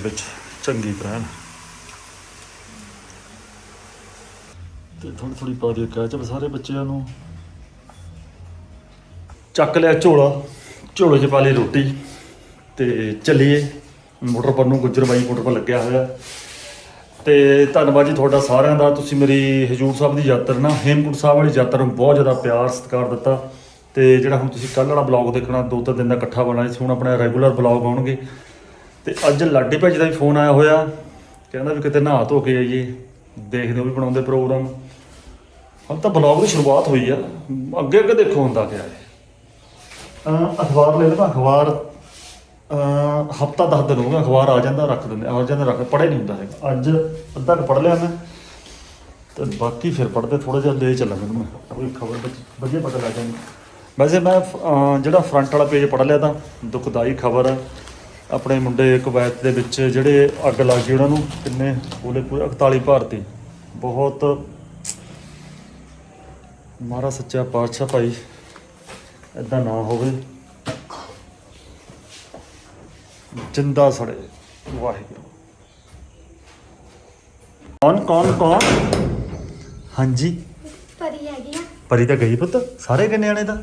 ਵਿੱਚ ਚੰਗੀ ਤਰ੍ਹਾਂ ਐਨ। ਤੇ ਥੋੜੀ ਥੋੜੀ ਪਾ ਦਿਓ ਕੈਚਅਪ ਸਾਰੇ ਬੱਚਿਆਂ ਨੂੰ। ਚੱਕ ਲਿਆ ਝੋਲਾ, ਝੋਲੇ 'ਚ ਪਾ ਲਈ ਰੋਟੀ। ਤੇ ਚੱਲੀਏ, ਮੋਟਰ ਪਰ ਨੂੰ ਗੁੱਜਰ ਬਾਈ ਮੋਟਰ ਪਰ ਲੱਗਿਆ ਹੋਇਆ। ਤੇ ਧੰਨਵਾਦ ਜੀ ਤੁਹਾਡਾ ਸਾਰਿਆਂ ਦਾ। ਤੁਸੀਂ ਮੇਰੀ ਹਜੂਰ ਸਾਹਿਬ ਦੀ ਯਾਤਰਾ ਨਾ, ਹੇਮਕੁੰਟ ਸਾਹਿਬ ਵਾਲੀ ਯਾਤਰਾ ਨੂੰ ਬਹੁਤ ਜ਼ਿਆਦਾ ਪਿਆਰ, ਸਤਿਕਾਰ ਦਿੱਤਾ। ਤੇ ਜਿਹੜਾ ਹੁਣ ਤੁਸੀਂ ਕੱਲ੍ਹ ਵਾਲਾ ਬਲੌਗ ਦੇਖਣਾ, ਦੋ ਤਿੰਨ ਦਿਨ ਦਾ ਇਕੱਠਾ ਬਣਾਇਆ ਸੀ ਹੁਣ ਆਪਣਾ ਰੈਗੂਲਰ ਬਲੌਗ ਆਉਣਗੇ। ਤੇ ਅੱਜ ਲਾਡੀ ਭਾਜੀ ਦਾ ਵੀ ਫੋਨ ਆਇਆ ਹੋਇਆ, ਕਹਿੰਦਾ ਵੀ ਕਿਤੇ ਨਹਾ ਧੋ ਕੇ ਆਈਏ, ਦੇਖਦੇ ਹੋ ਵੀ ਬਣਾਉਂਦੇ ਪ੍ਰੋਗਰਾਮ। ਹੁਣ ਤਾਂ ਬਲੌਗ ਦੀ ਸ਼ੁਰੂਆਤ ਹੋਈ ਆ, ਅੱਗੇ ਅੱਗੇ ਦੇਖੋ ਹੁੰਦਾ ਕਿਆ ਹੈ। ਅਖਬਾਰ ਲੈ ਲੈਣਾ, ਅਖਬਾਰ ਹਫਤਾ 10 ਦਿਨ ਹੋ ਗਿਆ ਅਖਬਾਰ ਆ ਜਾਂਦਾ, ਰੱਖ ਦਿੰਦੇ, ਆ ਜਾਂਦਾ, ਰੱਖ, ਪੜ੍ਹਿਆ ਨਹੀਂ ਹੁੰਦਾ ਹੈਗਾ। ਅੱਜ ਅੱਧਾ ਕੁ ਪੜ੍ਹ ਲਿਆ ਮੈਂ, ਤੇ ਬਾਕੀ ਫਿਰ ਪੜ੍ਹਦੇ ਥੋੜਾ ਜਿਹਾ ਲੈ ਚੱਲਾਂਗੇ ਮੈਂ। ਕੋਈ ਖਬਰ ਵਧੀਆ ਪਤਾ ਲੱਗ ਜਾਂਦੀ ਵੈਸੇ ਮੈਂ ਜਿਹੜਾ ਫਰੰਟ ਵਾਲਾ ਪੇਜ ਪੜ੍ਹ ਲਿਆ ਤਾਂ ਦੁਖਦਾਈ ਖਬਰ ਆਪਣੇ ਮੁੰਡੇ ਕੁਵੈਤ ਦੇ ਵਿੱਚ ਜਿਹੜੇ ਅੱਗ ਲੱਗ ਗਈ ਉਹਨਾਂ ਨੂੰ ਕਿੰਨੇ ਬੋਲੇ ਪੂਰੇ 41 ਭਾਰਤੀ। ਬਹੁਤ ਮਹਾਰਾ ਸੱਚਾ ਪਾਤਸ਼ਾਹ ਭਾਈ ਇਦਾਂ ਨਾ ਹੋਵੇ। ਜਿੰਦਾ ਸੜੇ। ਵਾਹਿਗੁਰੂ। ਕੌਣ ਕੌਣ ਕੌਣ? ਹਾਂਜੀ। ਪਰੀ ਹੈਗੀ ਆ। ਪਰੀ ਤਾਂ ਗਈ ਪੁੱਤ। ਸਾਰੇ ਕਿੰਨੇ ਆਣੇ ਦਾ?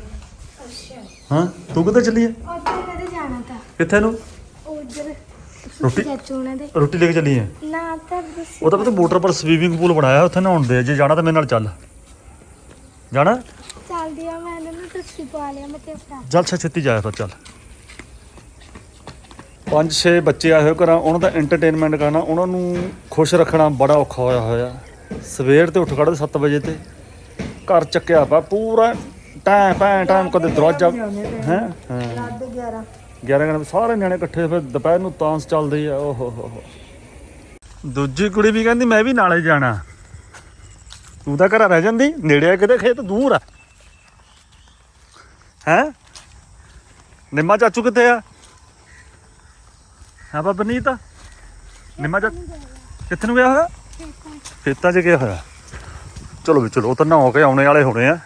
ਅੱਛਾ। ਹਾਂ ਤੂੰ ਕਿੱਥੇ ਚੱਲੀ ਹੈ ਉੱਧਰ ਕਦੇ ਜਾਣਾ ਤਾਂ। ਕਿੱਥੇ ਨੂੰ? ਰੋਟੀ- ਚਾਚੂ ਉਹਨਾਂ ਦੇ। ਰੋਟੀ ਲੈ ਕੇ ਚੱਲੀ ਹੈ ਨਾ ਤਾਂ ਉਹ ਤਾਂ ਪੁੱਤ ਮੋਟਰ ਪਰ ਸਵੀਮਿੰਗ ਪੂਲ ਬਣਾਇਆ ਉੱਥੇ ਨਹਾਉਣ ਦੇ। ਜੇ ਜਾਣਾ ਤਾਂ ਮੇਰੇ ਨਾਲ ਚੱਲ। ਜਾਣਾ? ਚੱਲਦੀ ਆ ਮੈਂ ਇਹਨਾਂ ਨੂੰ ਦੱਸੀ ਪਾ ਲਿਆ ਮੈਂ ਤੇ ਚੱਲ ਛੇ ਛੇਤੀ ਜਾਇਆ ਫਿਰ ਚੱਲ। ਪੰਜ ਛੇ ਬੱਚੇ ਆਏ ਹੋਏ ਘਰਾਂ ਉਹਨਾਂ ਦਾ ਐਂਟਰਟੇਨਮੈਂਟ ਕਰਨਾ ਉਹਨਾਂ ਨੂੰ ਖੁਸ਼ ਰੱਖਣਾ ਬੜਾ ਔਖਾ ਹੋਇਆ ਹੋਇਆ। ਸਵੇਰ ਤੇ ਉੱਠ ਖੜਦੇ 7 ਵਜੇ ਤੇ। ਘਰ ਚੱਕਿਆ ਪਾ ਪੂਰਾ ਟਾਂ ਟਾਂ ਟਾਂ ਕਦੇ ਦਰਵਾਜ਼ਾ ਹੈ? ਹਾਂ 11 11 ਘੰਟੇ ਸਾਰੇ ਨਿਆਣੇ ਇਕੱਠੇ ਫਿਰ ਦੁਪਹਿਰ ਨੂੰ ਤਾਂਸ ਚੱਲਦੀ ਆ, ਓਹ ਹੋ ਹੋ ਦੂਜੀ ਕੁੜੀ ਵੀ ਕਹਿੰਦੀ, ਮੈਂ ਵੀ ਨਾਲੇ ਜਾਣਾ। ਤੂੰ ਤਾਂ ਘਰ ਰਹਿ ਜਾਂਦੀ ਨੇੜੇ ਆ ਕਿਤੇ ਖੇਤ ਦੂਰ ਆ। ਹੈ? ਨਿੰਮਾ ਚਾਚੂ ਕਿੱਥੇ ਆ? ਹਾਂ ਬਾਬਾ ਨੀਤ ਨਿੰਮਾ ਚਾਚੂ ਕਿੱਥੇ ਨੂੰ ਗਿਆ ਹੋਇਆ? ਖੇਤਾਂ 'ਚ ਗਿਆ ਹੋਇਆ। ਚਲੋ ਵੀ ਚਲੋ, ਉਹ ਤਾਂ ਨਹਾ ਕੇ ਆਉਣੇ ਵਾਲੇ ਹੋਣੇ ਆ।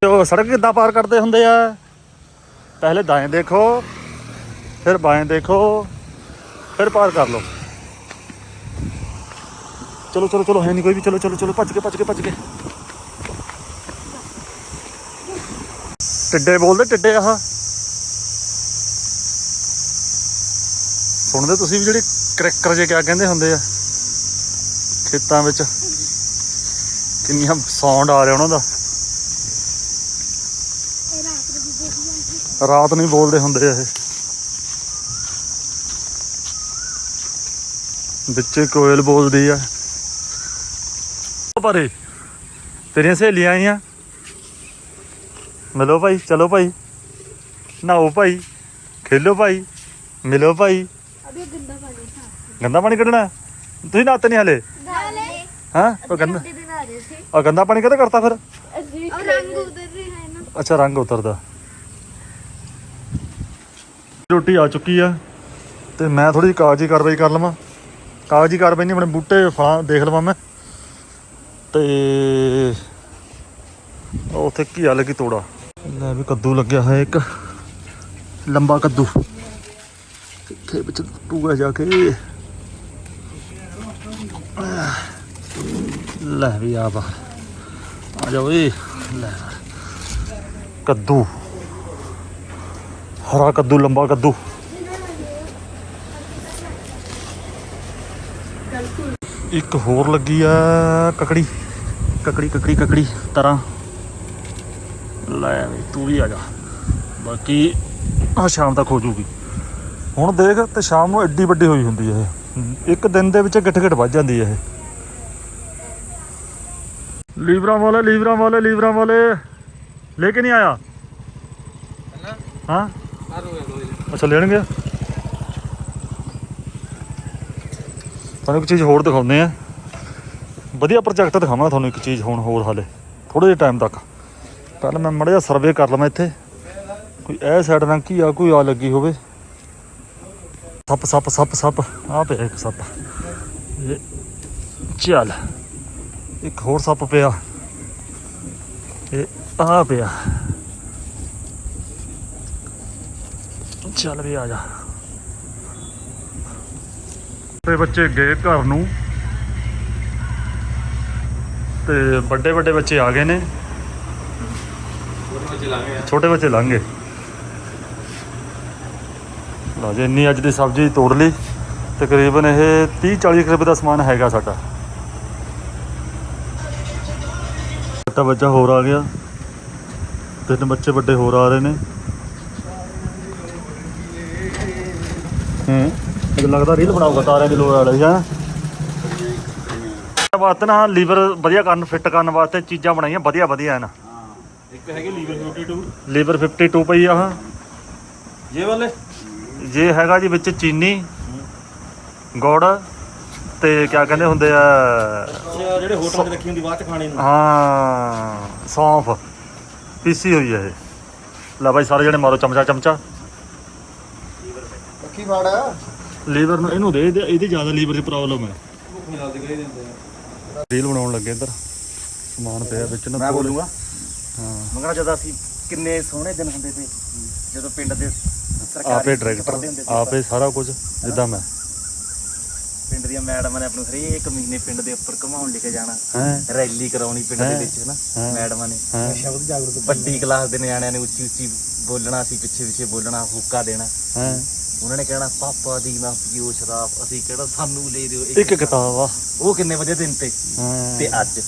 ਤੇ ਉਹ ਸੜਕ ਕਿੱਦਾਂ ਪਾਰ ਕਰਦੇ ਹੁੰਦੇ ਆ? पहले दाएं देखो फिर बाएं देखो फिर पार कर लो चलो चलो चलो है नहीं कोई भी चलो चलो चलो भज के भज के भज के ਟਿੱਡੇ ਬੋਲਦੇ ਟਿੱਡੇ ਆਹ ਸੁਣਦੇ ਤੁਸੀਂ ਵੀ ਜਿਹੜੀ ਕਰੈਕਰ ਜੇ ਕਿਆ ਕਹਿੰਦੇ ਹੁੰਦੇ ਆ ਖੇਤਾਂ ਵਿੱਚ ਕਿੰਨੀਆਂ ਸਾਊਂਡ ਆ ਰਿਹਾ ਉਹਨਾਂ ਦਾ ਰਾਤ ਨੂੰ ਹੀ ਬੋਲਦੇ ਹੁੰਦੇ ਇਹ। ਵਿੱਚੇ ਕੋਇਲ ਬੋਲਦੀ ਆ। ਪਰੇ ਤੇਰੀਆਂ ਸਹੇਲੀਆਂ ਆਈਆਂ। ਮਿਲੋ ਭਾਈ ਚਲੋ ਭਾਈ। ਨਹਾਓ ਭਾਈ ਖੇਲੋ ਭਾਈ ਮਿਲੋ ਭਾਈ। ਗੰਦਾ ਪਾਣੀ ਸਾਫ਼ ਗੰਦਾ ਪਾਣੀ ਕੱਢਣਾ? ਤੁਸੀਂ ਨਾਤੇ ਨਹੀਂ ਹਲੇ? ਹਾਂ? ਉਹ ਗੰਦਾ ਆ ਗੰਦਾ ਪਾਣੀ ਕਦੇ ਕਰਤਾ ਫਿਰ? ਅਸੀਂ ਰੰਗ ਉਧਰ ਵੀ ਹੈ ਨਾ। ਅੱਛਾ ਰੰਗ ਉਤਰਦਾ ਰੋਟੀ ਆ ਚੁੱਕੀ ਆ ਤੇ ਮੈਂ ਥੋੜੀ ਜਿਹੀ ਕਾਗਜ਼ੀ ਕਾਰਵਾਈ ਕਰ ਲਵਾਂ। ਕਾਗਜ਼ੀ ਕਾਰਵਾਈ ਨਹੀਂ, ਆਪਣੇ ਬੂਟੇ ਫਲਾਂ ਦੇਖ ਲਵਾਂ ਮੈਂ। ਤੇ ਉਹ ਉੱਥੇ ਕੀ ਹਾਲ ਕੀ ਤੋੜਾ। ਲੈ ਵੀ ਕੱਦੂ ਲੱਗਿਆ ਹੋਇਆ ਇੱਕ। ਲੰਬਾ ਕੱਦੂ। ਕਿੱਥੇ ਵਿੱਚ ਟੂਗਾ ਜਾ ਕੇ। ਲੈ ਵੀ ਆ ਬਾਹਰ ਆ ਜਾ ਏ ਲੈ। ਕੱਦੂ। ਹਰਾ ਕੱਦੂ ਲੰਬਾ ਕੱਦੂ। ਇੱਕ ਹੋਰ ਲੱਗੀ ਆ ਕਕੜੀ। ਕਕੜੀ ਕਕੜੀ ਕਕੜੀ ਤਰਾਂ ਲੈ ਵੀ ਤੂੰ ਵੀ ਆ ਜਾ। ਬਾਕੀ ਆ ਸ਼ਾਮ ਤੱਕ ਹੋ ਜੂਗੀ। ਹੁਣ ਦੇਖ ਤੇ ਸ਼ਾਮ ਨੂੰ ਐਡੀ ਵੱਡੀ ਹੋਈ ਹੁੰਦੀ ਹੈ ਇਹ। ਇੱਕ ਦਿਨ ਦੇ ਵਿੱਚ ਗਿੱਠ ਗਿੱਠ ਵੱਜ ਜਾਂਦੀ ਹੈ ਇਹ। ਲੀਵਰਾਂ ਵਾਲੇ ਲੀਵਰਾਂ ਵਾਲੇ ਲੀਵਰਾਂ ਵਾਲੇ। ਲੈ ਕੇ ਨਹੀਂ ਆਇਆ? ਹਾਂ? ਅੱਛਾ ਲੈਣਗੇ ਤੁਹਾਨੂੰ ਇੱਕ ਚੀਜ਼ ਹੋਰ ਦਿਖਾਉਂਦੇ ਆ ਵਧੀਆ ਪ੍ਰੋਜੈਕਟ ਦਿਖਾਵਾਂਗਾ ਤੁਹਾਨੂੰ ਇੱਕ ਚੀਜ਼ ਹੁਣ ਹੋਰ ਹਾਲੇ ਥੋੜੇ ਜਿਹੇ ਟਾਈਮ ਤੱਕ। ਪਹਿਲਾਂ ਮੈਂ ਮੜਾ ਜਿਹਾ ਸਰਵੇ ਕਰ ਲਵਾਂ ਇੱਥੇ। ਕੋਈ ਇਹ ਸਾਈਡ ਨਾਲ ਕੀ ਆ, ਕੋਈ ਆ ਲੱਗੀ ਹੋਵੇ। ਸੱਪ ਸੱਪ ਸੱਪ ਸੱਪ। ਆ ਪਿਆ ਇੱਕ ਸੱਪ। ਚੱਲ ਇੱਕ ਹੋਰ ਸੱਪ ਪਿਆ। ਇਹ ਆ ਪਿਆ। ਚੱਲ ਵੀ ਆ ਜਾ। ਤੇ ਬੱਚੇ ਗਏ ਘਰ ਨੂੰ। ਤੇ ਵੱਡੇ ਵੱਡੇ ਬੱਚੇ ਆ ਗਏ ਨੇ। ਛੋਟੇ ਬੱਚੇ ਲੰਘ ਲਓ ਜੀ ਇੰਨੀ ਅੱਜ ਦੀ ਸਬਜ਼ੀ ਤੋੜ ਲਈ। ਤਕਰੀਬਨ ਇਹ 30 40 ਰੁਪਏ ਦਾ ਸਮਾਨ ਹੈਗਾ ਸਾਡਾ। ਛੋਟਾ ਬੱਚਾ ਹੋਰ ਆ ਗਿਆ। ਤਿੰਨ ਬੱਚੇ ਵੱਡੇ ਹੋਰ ਆ ਰਹੇ ਨੇ। ਹੂੰ ਮੈਨੂੰ ਲੱਗਦਾ ਰੀਲ ਬਣਾਊਗਾ ਤਾਰਿਆਂ ਦੀ ਲੋੜ ਵਾਲੀ ਹੈ। ਵਾਸਤੇ ਨਾ ਲੀਵਰ ਵਧੀਆ ਕਰਨ ਫਿੱਟ ਕਰਨ ਵਾਸਤੇ ਚੀਜ਼ਾਂ ਬਣਾਈਆਂ ਵਧੀਆ ਵਧੀਆ ਹਨ। ਇੱਕ ਹੈਗੇ ਲੀਵਰ 52 ਲੀਵਰ 52 ਪਈ ਆ ਆਹ। ਜੇ ਵਾਲੇ? ਜੇ ਹੈਗਾ ਜੀ ਵਿੱਚ ਚੀਨੀ ਗੁੜ ਤੇ ਕਿਆ ਕਹਿੰਦੇ ਹੁੰਦੇ ਆ ਜਿਹੜੇ ਹੋਟਲ 'ਚ ਰੱਖੀ ਹੁੰਦੀ ਬਾਅਦ 'ਚ ਖਾਣੇ ਨੂੰ। ਹਾਂ ਸੌਂਫ। ਪੀਸੀ ਹੋਈ ਹੈ ਇਹ। ਲੈ ਬਾਈ ਸਾਰੇ ਜਣੇ ਮਾਰੋ ਚਮਚਾ ਚਮਚਾ। ਪੱਕੀ ਫਾੜਾ ਲੀਵਰ ਨੂੰ ਇਹਨੂੰ ਦੇ ਇਹਦੇ- ਇਹਦੀ ਜ਼ਿਆਦਾ ਲੀਵਰ ਦੀ ਪ੍ਰੋਬਲਮ ਹੈ। ਭੁੱਖ ਨਾਲ ਦਿਖਾਈ ਦਿੰਦੇ ਆ ਰੀਲ ਬਣਾਉਣ ਲੱਗੇ ਇੱਧਰ। ਸਮਾਨ ਪਿਆ ਵਿੱਚ ਨਾ ਮੈਂ ਬੋਲੂਗਾ। ਹਾਂ। ਮਗਰ ਜਦੋਂ ਅਸੀਂ ਕਿੰਨੇ ਸੋਹਣੇ ਦਿਨ ਹੁੰਦੇ ਤੇ ਜਦੋਂ ਪਿੰਡ ਦੇ ਸਰਕਾਰੀ ਆਪੇ ਸਕੂਲ 'ਚ ਪੜ੍ਹਦੇ ਹੁੰਦੇ ਡਾਇਰੈਕਟਰ ਸੀ ਆਪੇ ਸਾਰਾ ਕੁਝ ਜਿੱਦਾਂ ਮੈਂ। ਪਿੰਡ ਦੀਆਂ ਮੈਡਮਾਂ ਨੇ ਆਪ ਨੂੰ ਹਰੇਕ ਮਹੀਨੇ ਪਿੰਡ ਦੇ ਉੱਪਰ ਘਮਾਉਣ ਲੈ ਕੇ ਜਾਣਾ। ਰੈਲੀ ਕਰਾਉਣੀ ਪਿੰਡ? ਦੇ ਵਿੱਚ ਨਾ? ਮੈਡਮਾਂ ਨੇ? ਸ਼ਬਦ ਜਾਗਰੂਕ ਵੱਡੀ ਕਲਾਸ ਦੇ ਨਿਆਣਿਆਂ ਨੇ ਉੱਚੀ ਉੱਚੀ ਬੋਲਣਾ ਸੀ ਪਿੱਛੇ ਪਿੱਛੇ ਬੋਲਣਾ ਹੁੱਕਾ ਦੇਣਾ। ਉਹਨਾਂ ਨੇ ਕਹਿਣਾ ਪਾਪਾ ਦੀ ਨਾ ਪੀਓ ਸ਼ਰਾਬ। ਅਸੀਂ ਕਿਹੜਾ ਸਾਨੂੰ ਲੈ ਦਿਓ ਇੱਕ ਕਿਤਾਬ। ਆ। ਉਹ ਕਿੰਨੇ ਵਜੇ ਦਿਨ ਤੇ? ਤੇ ਅੱਜ?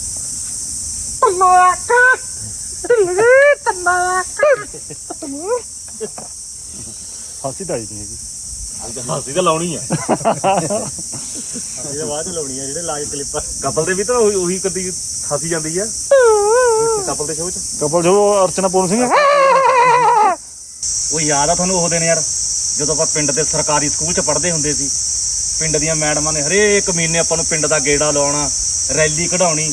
ਹਾਸੀ ਤਾਂ ਆਈ ਨਹੀਂ ਹੈਗੀ। ਹਾਸੀ ਤਾਂ ਲਾਉਣੀ ਆ। ਇਹਦੇ ਬਾਅਦ ਲਾਉਣੀ ਆ ਜਿਹੜੇ ਲਾਈਵ ਕਲਿੱਪ ਕਪਲ ਦੇ ਵੀ ਤਾਂ ਉਹੀ ਉਹੀ ਕਦੀ ਹਾਸੀ ਜਾਂਦੀ ਆ। ਕਪਲ ਦੇ ਸ਼ੋਅ 'ਚ। ਕਪਲ ਜੋ ਅਰਚਨਾ ਪੂਰਨ ਸਿੰਘ। ਉਹ ਯਾਦ ਆ ਤੁਹਾਨੂੰ ਉਹ ਦਿਨ ਯਾਰ ਜਦੋਂ ਆਪਾਂ ਪਿੰਡ ਦੇ ਸਰਕਾਰੀ ਸਕੂਲ 'ਚ ਪੜ੍ਹਦੇ ਹੁੰਦੇ ਸੀ। ਪਿੰਡ ਦੀਆਂ ਮੈਡਮਾਂ ਨੇ ਹਰੇਕ ਮਹੀਨੇ ਆਪਾਂ ਨੂੰ ਪਿੰਡ ਦਾ ਗੇੜਾ ਲਾਉਣਾ ਰੈਲੀ ਕਢਾਉਣੀ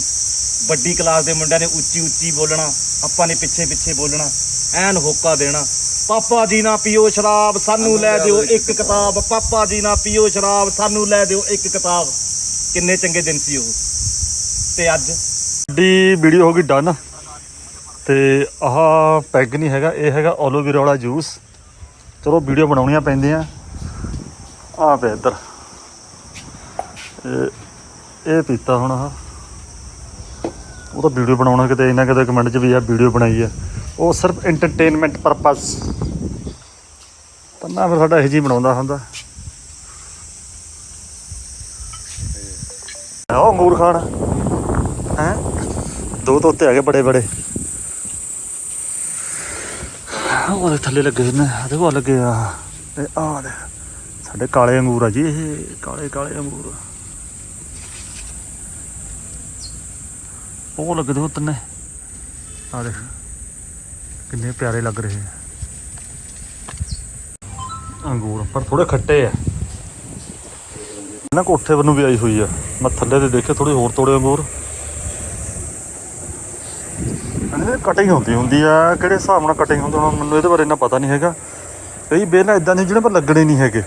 ਵੱਡੀ ਕਲਾਸ ਦੇ ਮੁੰਡਿਆਂ ਨੇ ਉੱਚੀ ਉੱਚੀ ਬੋਲਣਾ ਆਪਾਂ ਨੇ ਪਿੱਛੇ ਪਿੱਛੇ ਬੋਲਣਾ ਐਨ ਹੋਕਾ ਦੇਣਾ। ਪਾਪਾ ਜੀ ਨਾ ਪੀਓ ਸ਼ਰਾਬ ਸਾਨੂੰ ਲੈ ਦਿਓ ਇੱਕ ਕਿਤਾਬ। ਪਾਪਾ ਜੀ ਨਾ ਪੀਓ ਸ਼ਰਾਬ ਸਾਨੂੰ ਲੈ ਦਿਓ ਇੱਕ ਕਿਤਾਬ। ਕਿੰਨੇ ਚੰਗੇ ਦਿਨ ਸੀ ਉਹ। ਤੇ ਅੱਜ? ਸਾਡੀ ਵੀਡੀਓ ਹੋ ਗਈ ਡਨ। ਤੇ ਆਹ ਪੈਗ ਨਹੀਂ ਹੈਗਾ ਇਹ ਹੈਗਾ ਐਲੋਵੇਰਾ ਵਾਲਾ ਜੂਸ। ਚਲੋ ਵੀਡੀਓ ਬਣਾਉਣੀਆਂ ਪੈਂਦੀਆਂ। ਆ ਪਿਆ ਇੱਧਰ। ਇਹ ਇਹ ਪੀਤਾ ਹੁਣ ਆਹ। ਉਹ ਤਾਂ ਵੀਡੀਓ ਬਣਾਉਣਾ ਕਿਤੇ ਇਹਨਾਂ ਕਿਤੇ ਕਮੈਂਟ 'ਚ ਵੀ ਆ ਵੀਡੀਓ ਬਣਾਈ ਆ। ਉਹ ਸਿਰਫ ਐਂਟਰਟੇਨਮੈਂਟ ਪਰਪਸ ਤਾਂ ਫਿਰ ਸਾਡਾ ਇਹ ਜੀ ਬਣਾਉਂਦਾ ਹੁੰਦਾ। ਆਹ ਅੰਗੂਰ ਖਾਣ। ਹੈ? ਦੋ ਤੋਤੇ ਹੈਗੇ ਬੜੇ ਬੜੇ। ਉਹਦੇ ਥੱਲੇ ਲੱਗੇ ਨੇ। ਆ ਦੇਖੋ ਲੱਗੇ ਆ। ਇਹ ਆ ਦੇ ਸਾਡੇ ਕਾਲੇ ਅੰਗੂਰ ਆ ਜੀ ਇਹ। ਕਾਲੇ ਕਾਲੇ ਅੰਗੂਰ। ਉਹ ਲੱਗੇ ਦੋ ਤਿੰਨੇ। ਆ ਦੇਖ। ਕਿੰਨੇ ਪਿਆਰੇ ਲੱਗ ਰਹੇ ਆ। ਅੰਗੂਰ, ਪਰ ਥੋੜੇ ਖੱਟੇ ਆ। ਨਾ ਕੋਠੇ ਵੱਲੋਂ ਵੀ ਆਈ ਹੋਈ ਆ। ਮੈਂ ਥੱਲੇ ਤੇ ਦੇਖੇ ਥੋੜੇ ਹੋਰ ਤੋੜੇ ਅੰਗੂਰ। ਇਹਨੇ ਕਟਿੰਗ ਹੁੰਦੀ ਹੁੰਦੀ ਆ। ਕਿਹੜੇ ਹਿਸਾਬ ਨਾਲ ਕਟਿੰਗ ਹੁੰਦੀ ਹੁਣ ਮੈਨੂੰ ਇਹਦੇ ਬਾਰੇ ਇੰਨਾ ਪਤਾ ਨਹੀਂ ਹੈਗਾ। ਕਈ ਬੇਲਾਂ ਇਦਾਂ ਦੀ ਜਿਹੜੇ ਪਰ ਲੱਗਣੇ ਨਹੀਂ ਹੈਗੇ।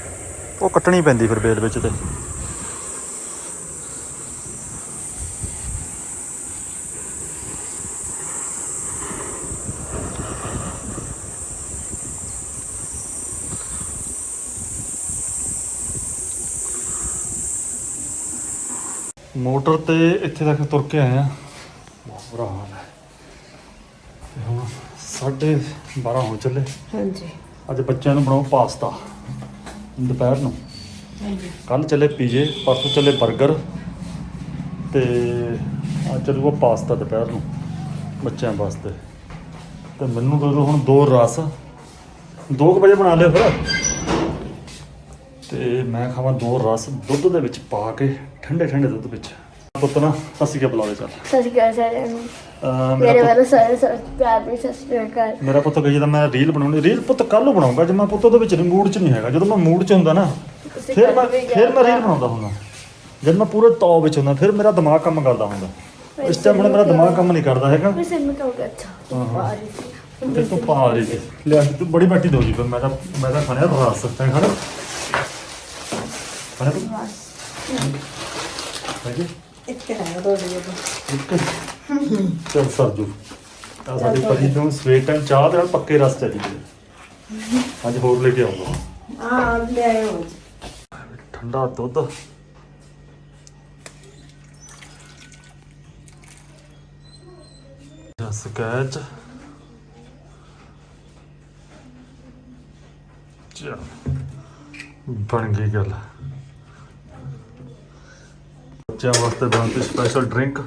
ਉਹ ਕੱਟਣੀ ਪੈਂਦੀ ਫਿਰ ਬੇਲ ਵਿੱਚ ਤੇ। ਮੋਟਰ ਤੇ ਇੱਥੇ ਤੱਕ ਤੁਰ ਕੇ ਆਏ ਆ। ਬਹੁਤ ਬੁਰਾ ਹਾਲ ਹੈ। ਤੇ ਹੁਣ ਸਾਢੇ 12 ਹੋ ਚੱਲੇ। ਹਾਂਜੀ। ਅੱਜ ਬੱਚਿਆਂ ਨੂੰ ਬਣਾਓ ਪਾਸਤਾ। ਦੁਪਹਿਰ ਨੂੰ। ਹਾਂਜੀ। ਕੱਲ ਚੱਲੇ ਪੀਜੇ ਪਰਸੋਂ ਚੱਲੇ 버ਗਰ ਤੇ ਅੱਜ ਚੱਲੂਗਾ ਪਾਸਤਾ ਦੁਪਹਿਰ ਨੂੰ ਬੱਚਿਆਂ ਵਾਸਤੇ। ਤੇ ਮੈਨੂੰ ਦੇ ਦਿਓ ਹੁਣ ਦੋ ਰਸ। 2 ਵਜੇ ਬਣਾ ਲਿਓ ਫਿਰ। ਤੇ ਮੈਂ ਖਾਵਾਂ ਦੋ ਰਸ ਦੁੱਧ ਦੇ ਵਿੱਚ ਪਾ ਕੇ ਠੰਡੇ ਠੰਡੇ ਦੁੱਧ ਵਿੱਚ। ਪੁੱਤ ਨਾ ਸਤਿ ਸ਼੍ਰੀ ਅਕਾਲ ਬੁਲਾਵੇ ਚੱਲ ਸਤਿ ਸ਼੍ਰੀ ਮੇਰੇ ਵੱਲੋਂ ਸਾਰੇ ਸਾਰੇ ਪਿਆਰ ਵੀ ਸਤਿ ਸ਼੍ਰੀ ਅਕਾਲ। ਮੇਰਾ ਪੁੱਤ ਕਹੀ ਜਦੋਂ ਮੈਂ ਰੀਲ ਬਣਾਉਣੀ ਰੀਲ ਪੁੱਤ ਕੱਲ ਨੂੰ ਬਣਾਉਂਗਾ ਜੇ ਮੈਂ ਪੁੱਤ ਉਹਦੇ ਵਿੱਚ ਮੂਡ 'ਚ ਨਹੀਂ ਹੈਗਾ ਜਦੋਂ ਮੈਂ ਮੂਡ 'ਚ ਹੁੰਦਾ ਨਾ ਫਿਰ ਮੈਂ ਫਿਰ ਮੈਂ ਰੀਲ ਬਣਾਉਂਦਾ ਹੁੰਦਾ। ਜਦ ਮੈਂ ਪੂਰੇ ਤੌਬ ਵਿੱਚ ਹੁੰਦਾ ਫਿਰ ਮੇਰਾ ਦਿਮਾਗ ਕੰਮ ਕਰਦਾ ਹੁੰਦਾ। ਇਸ ਟਾਈਮ ਹੁਣ ਮੇਰਾ ਦਿਮਾਗ ਕੰਮ ਨਹੀਂ ਕਰਦਾ ਹੈਗਾ। ਮੈਂ ਸਿਰ ਮੈਂ ਕਹੂੰਗਾ ਅੱਛਾ ਪਾ ਰਹੀ ਸੀ। ਤੇ ਤੂੰ ਪਾ ਰਹੀ ਸੀ? ਲਿਆ ਤੂੰ ਬੜੀ ਬਾਟੀ ਦੋ ਜੀ ਫਿਰ ਮੈਂ ਤਾਂ ਮੈਂ ਤਾਂ ਖਾਣਿਆ ਰਸ ਤੈਂ ਖਾਣਾ ਖਾਣਾ ਤੂੰ? ਹਾਂਜੀ। ਇੱਕ ਹੈ ਤੁਹਾਡੇ ਕੋਲ ਚਲ ਸਰਜੂ ਆ ਸਾਡੇ ਪਤੀ ਨੂੰ ਸਵੇਰ ਟਾਈਮ ਚਾਹ ਦੇ ਨਾਲ ਪੱਕੇ ਰਸ ਚਾਹੀਦੇ ਆ। ਅੱਜ ਹੋਰ ਲੈ ਕੇ ਆਉਂਗਾ। ਆ ਲੈ ਆਇਓ ਠੰਡਾ ਦੁੱਧ। ਸਕੈਚ। ਚਲ ਬਣ ਗਈ ਗੱਲ। ਬੱਚਿਆਂ ਵਾਸਤੇ ਬਣਾਤੀ ਸਪੈਸ਼ਲ ਡਰਿੰਕ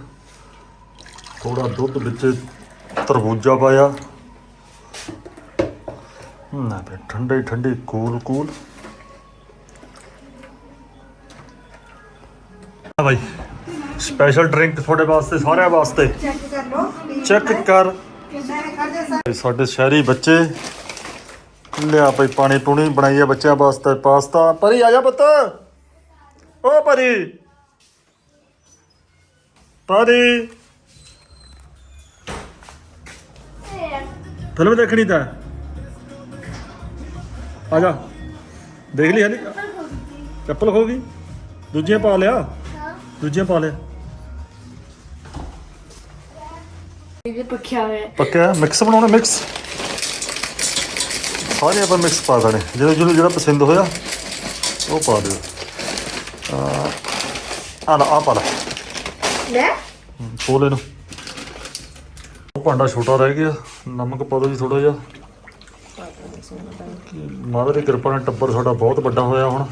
ਥੋੜਾ ਦੁੱਧ ਵਿੱਚ ਤਰਬੂਜਾ ਪਾਇਆ। ਨਾ ਬੇ ਠੰਡੇ ਠੰਡੇ ਕੂਲ ਕੂਲ। ਆ ਭਾਈ ਸਪੈਸ਼ਲ ਡਰਿੰਕ ਤੁਹਾਡੇ ਵਾਸਤੇ ਸਾਰਿਆਂ ਵਾਸਤੇ। ਚੈੱਕ ਕਰ ਲਓ ਚੈੱਕ ਕਰ। ਸਾਡੇ ਸ਼ਹਿਰੀ ਬੱਚੇ। ਲਿਆ ਭਾਈ ਪਾਣੀ ਪੂਣੀ ਬਣਾਈਏ ਬੱਚਿਆਂ ਵਾਸਤੇ ਪਾਸਤਾ। ਪਰੀ ਆ ਜਾ ਪੁੱਤ। ਓ ਪਰੀ। ਪਰੀ ਫਿਲਮ ਦੇਖਣੀ ਤਾਂ। ਆ ਜਾ। ਦੇਖ ਲਈ ਹਲੇ। ਚੱਪਲ ਖੋ ਗਈ। ਦੂਜੀਆਂ ਪਾ ਲਿਆ। ਦੂਜੀਆਂ ਪਾ ਲਿਆ। ਇਹ ਪੱਖਿਆ ਹੋਇਆ ਪੱਕਿਆ ਮਿਕਸ ਬਣਾਉਣਾ ਮਿਕਸ। ਸਾਰੇ ਆਪਾਂ ਮਿਕਸ ਪਾ ਦੇਣੇ। ਜਿਹੜਾ ਜਿਹਨੂੰ ਜਿਹੜਾ ਪਸੰਦ ਹੋਇਆ ਉਹ ਪਾ ਦਿਓ। ਆ ਆ ਪਾ ਲੈ। ਲੈ। ਹਮ, ਖੋਲ ਇਹਨੂੰ ਉਹ ਭਾਂਡਾ ਛੋਟਾ ਰਹਿ ਗਿਆ ਨਮਕ ਪਾ ਦਿਓ ਜੀ ਥੋੜਾ ਜਿਹਾ। ਕਿ ਮਹਾਰਾਜ ਦੀ ਕਿਰਪਾ ਨਾਲ ਟੱਬਰ ਸਾਡਾ ਬਹੁਤ ਵੱਡਾ ਹੋਇਆ ਹੁਣ।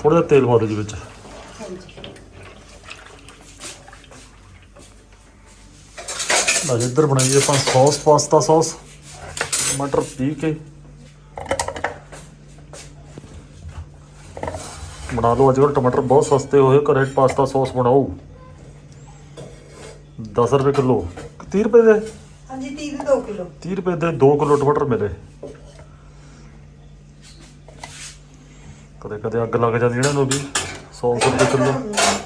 ਥੋੜਾ ਜਿਹਾ ਤੇਲ ਪਾ ਦਿਓ ਜੀ ਵਿੱਚ। ਅੱਜ ਇੱਧਰ ਬਣਾਈਏ ਆਪਾਂ ਸੌਸ ਪਾਸਤਾ ਸੌਸ ਮਟਰ ਪੀ ਕੇ। ਬਣਾ ਲਓ। ਅੱਜ ਕੱਲ੍ਹ ਟਮਾਟਰ ਬਹੁਤ ਸਸਤੇ ਹੋਏ ਘਰੇ ਪਾਸਤਾ ਸੌਸ ਬਣਾਓ। 10 ਰੁਪਏ ਕਿਲੋ। 30 ਰੁਪਏ ਦੇ? ਹਾਂਜੀ 30 ਦੇ 2 ਕਿਲੋ। 30 ਰੁਪਏ ਦੇ 2 ਕਿਲੋ ਟਮਾਟਰ ਮਿਲੇ। ਕਦੇ ਕਦੇ ਅੱਗ ਲੱਗ ਜਾਂਦੀ ਇਹਨਾਂ ਨੂੰ ਵੀ। 100 ਰੁਪਏ ਕਿਲੋ।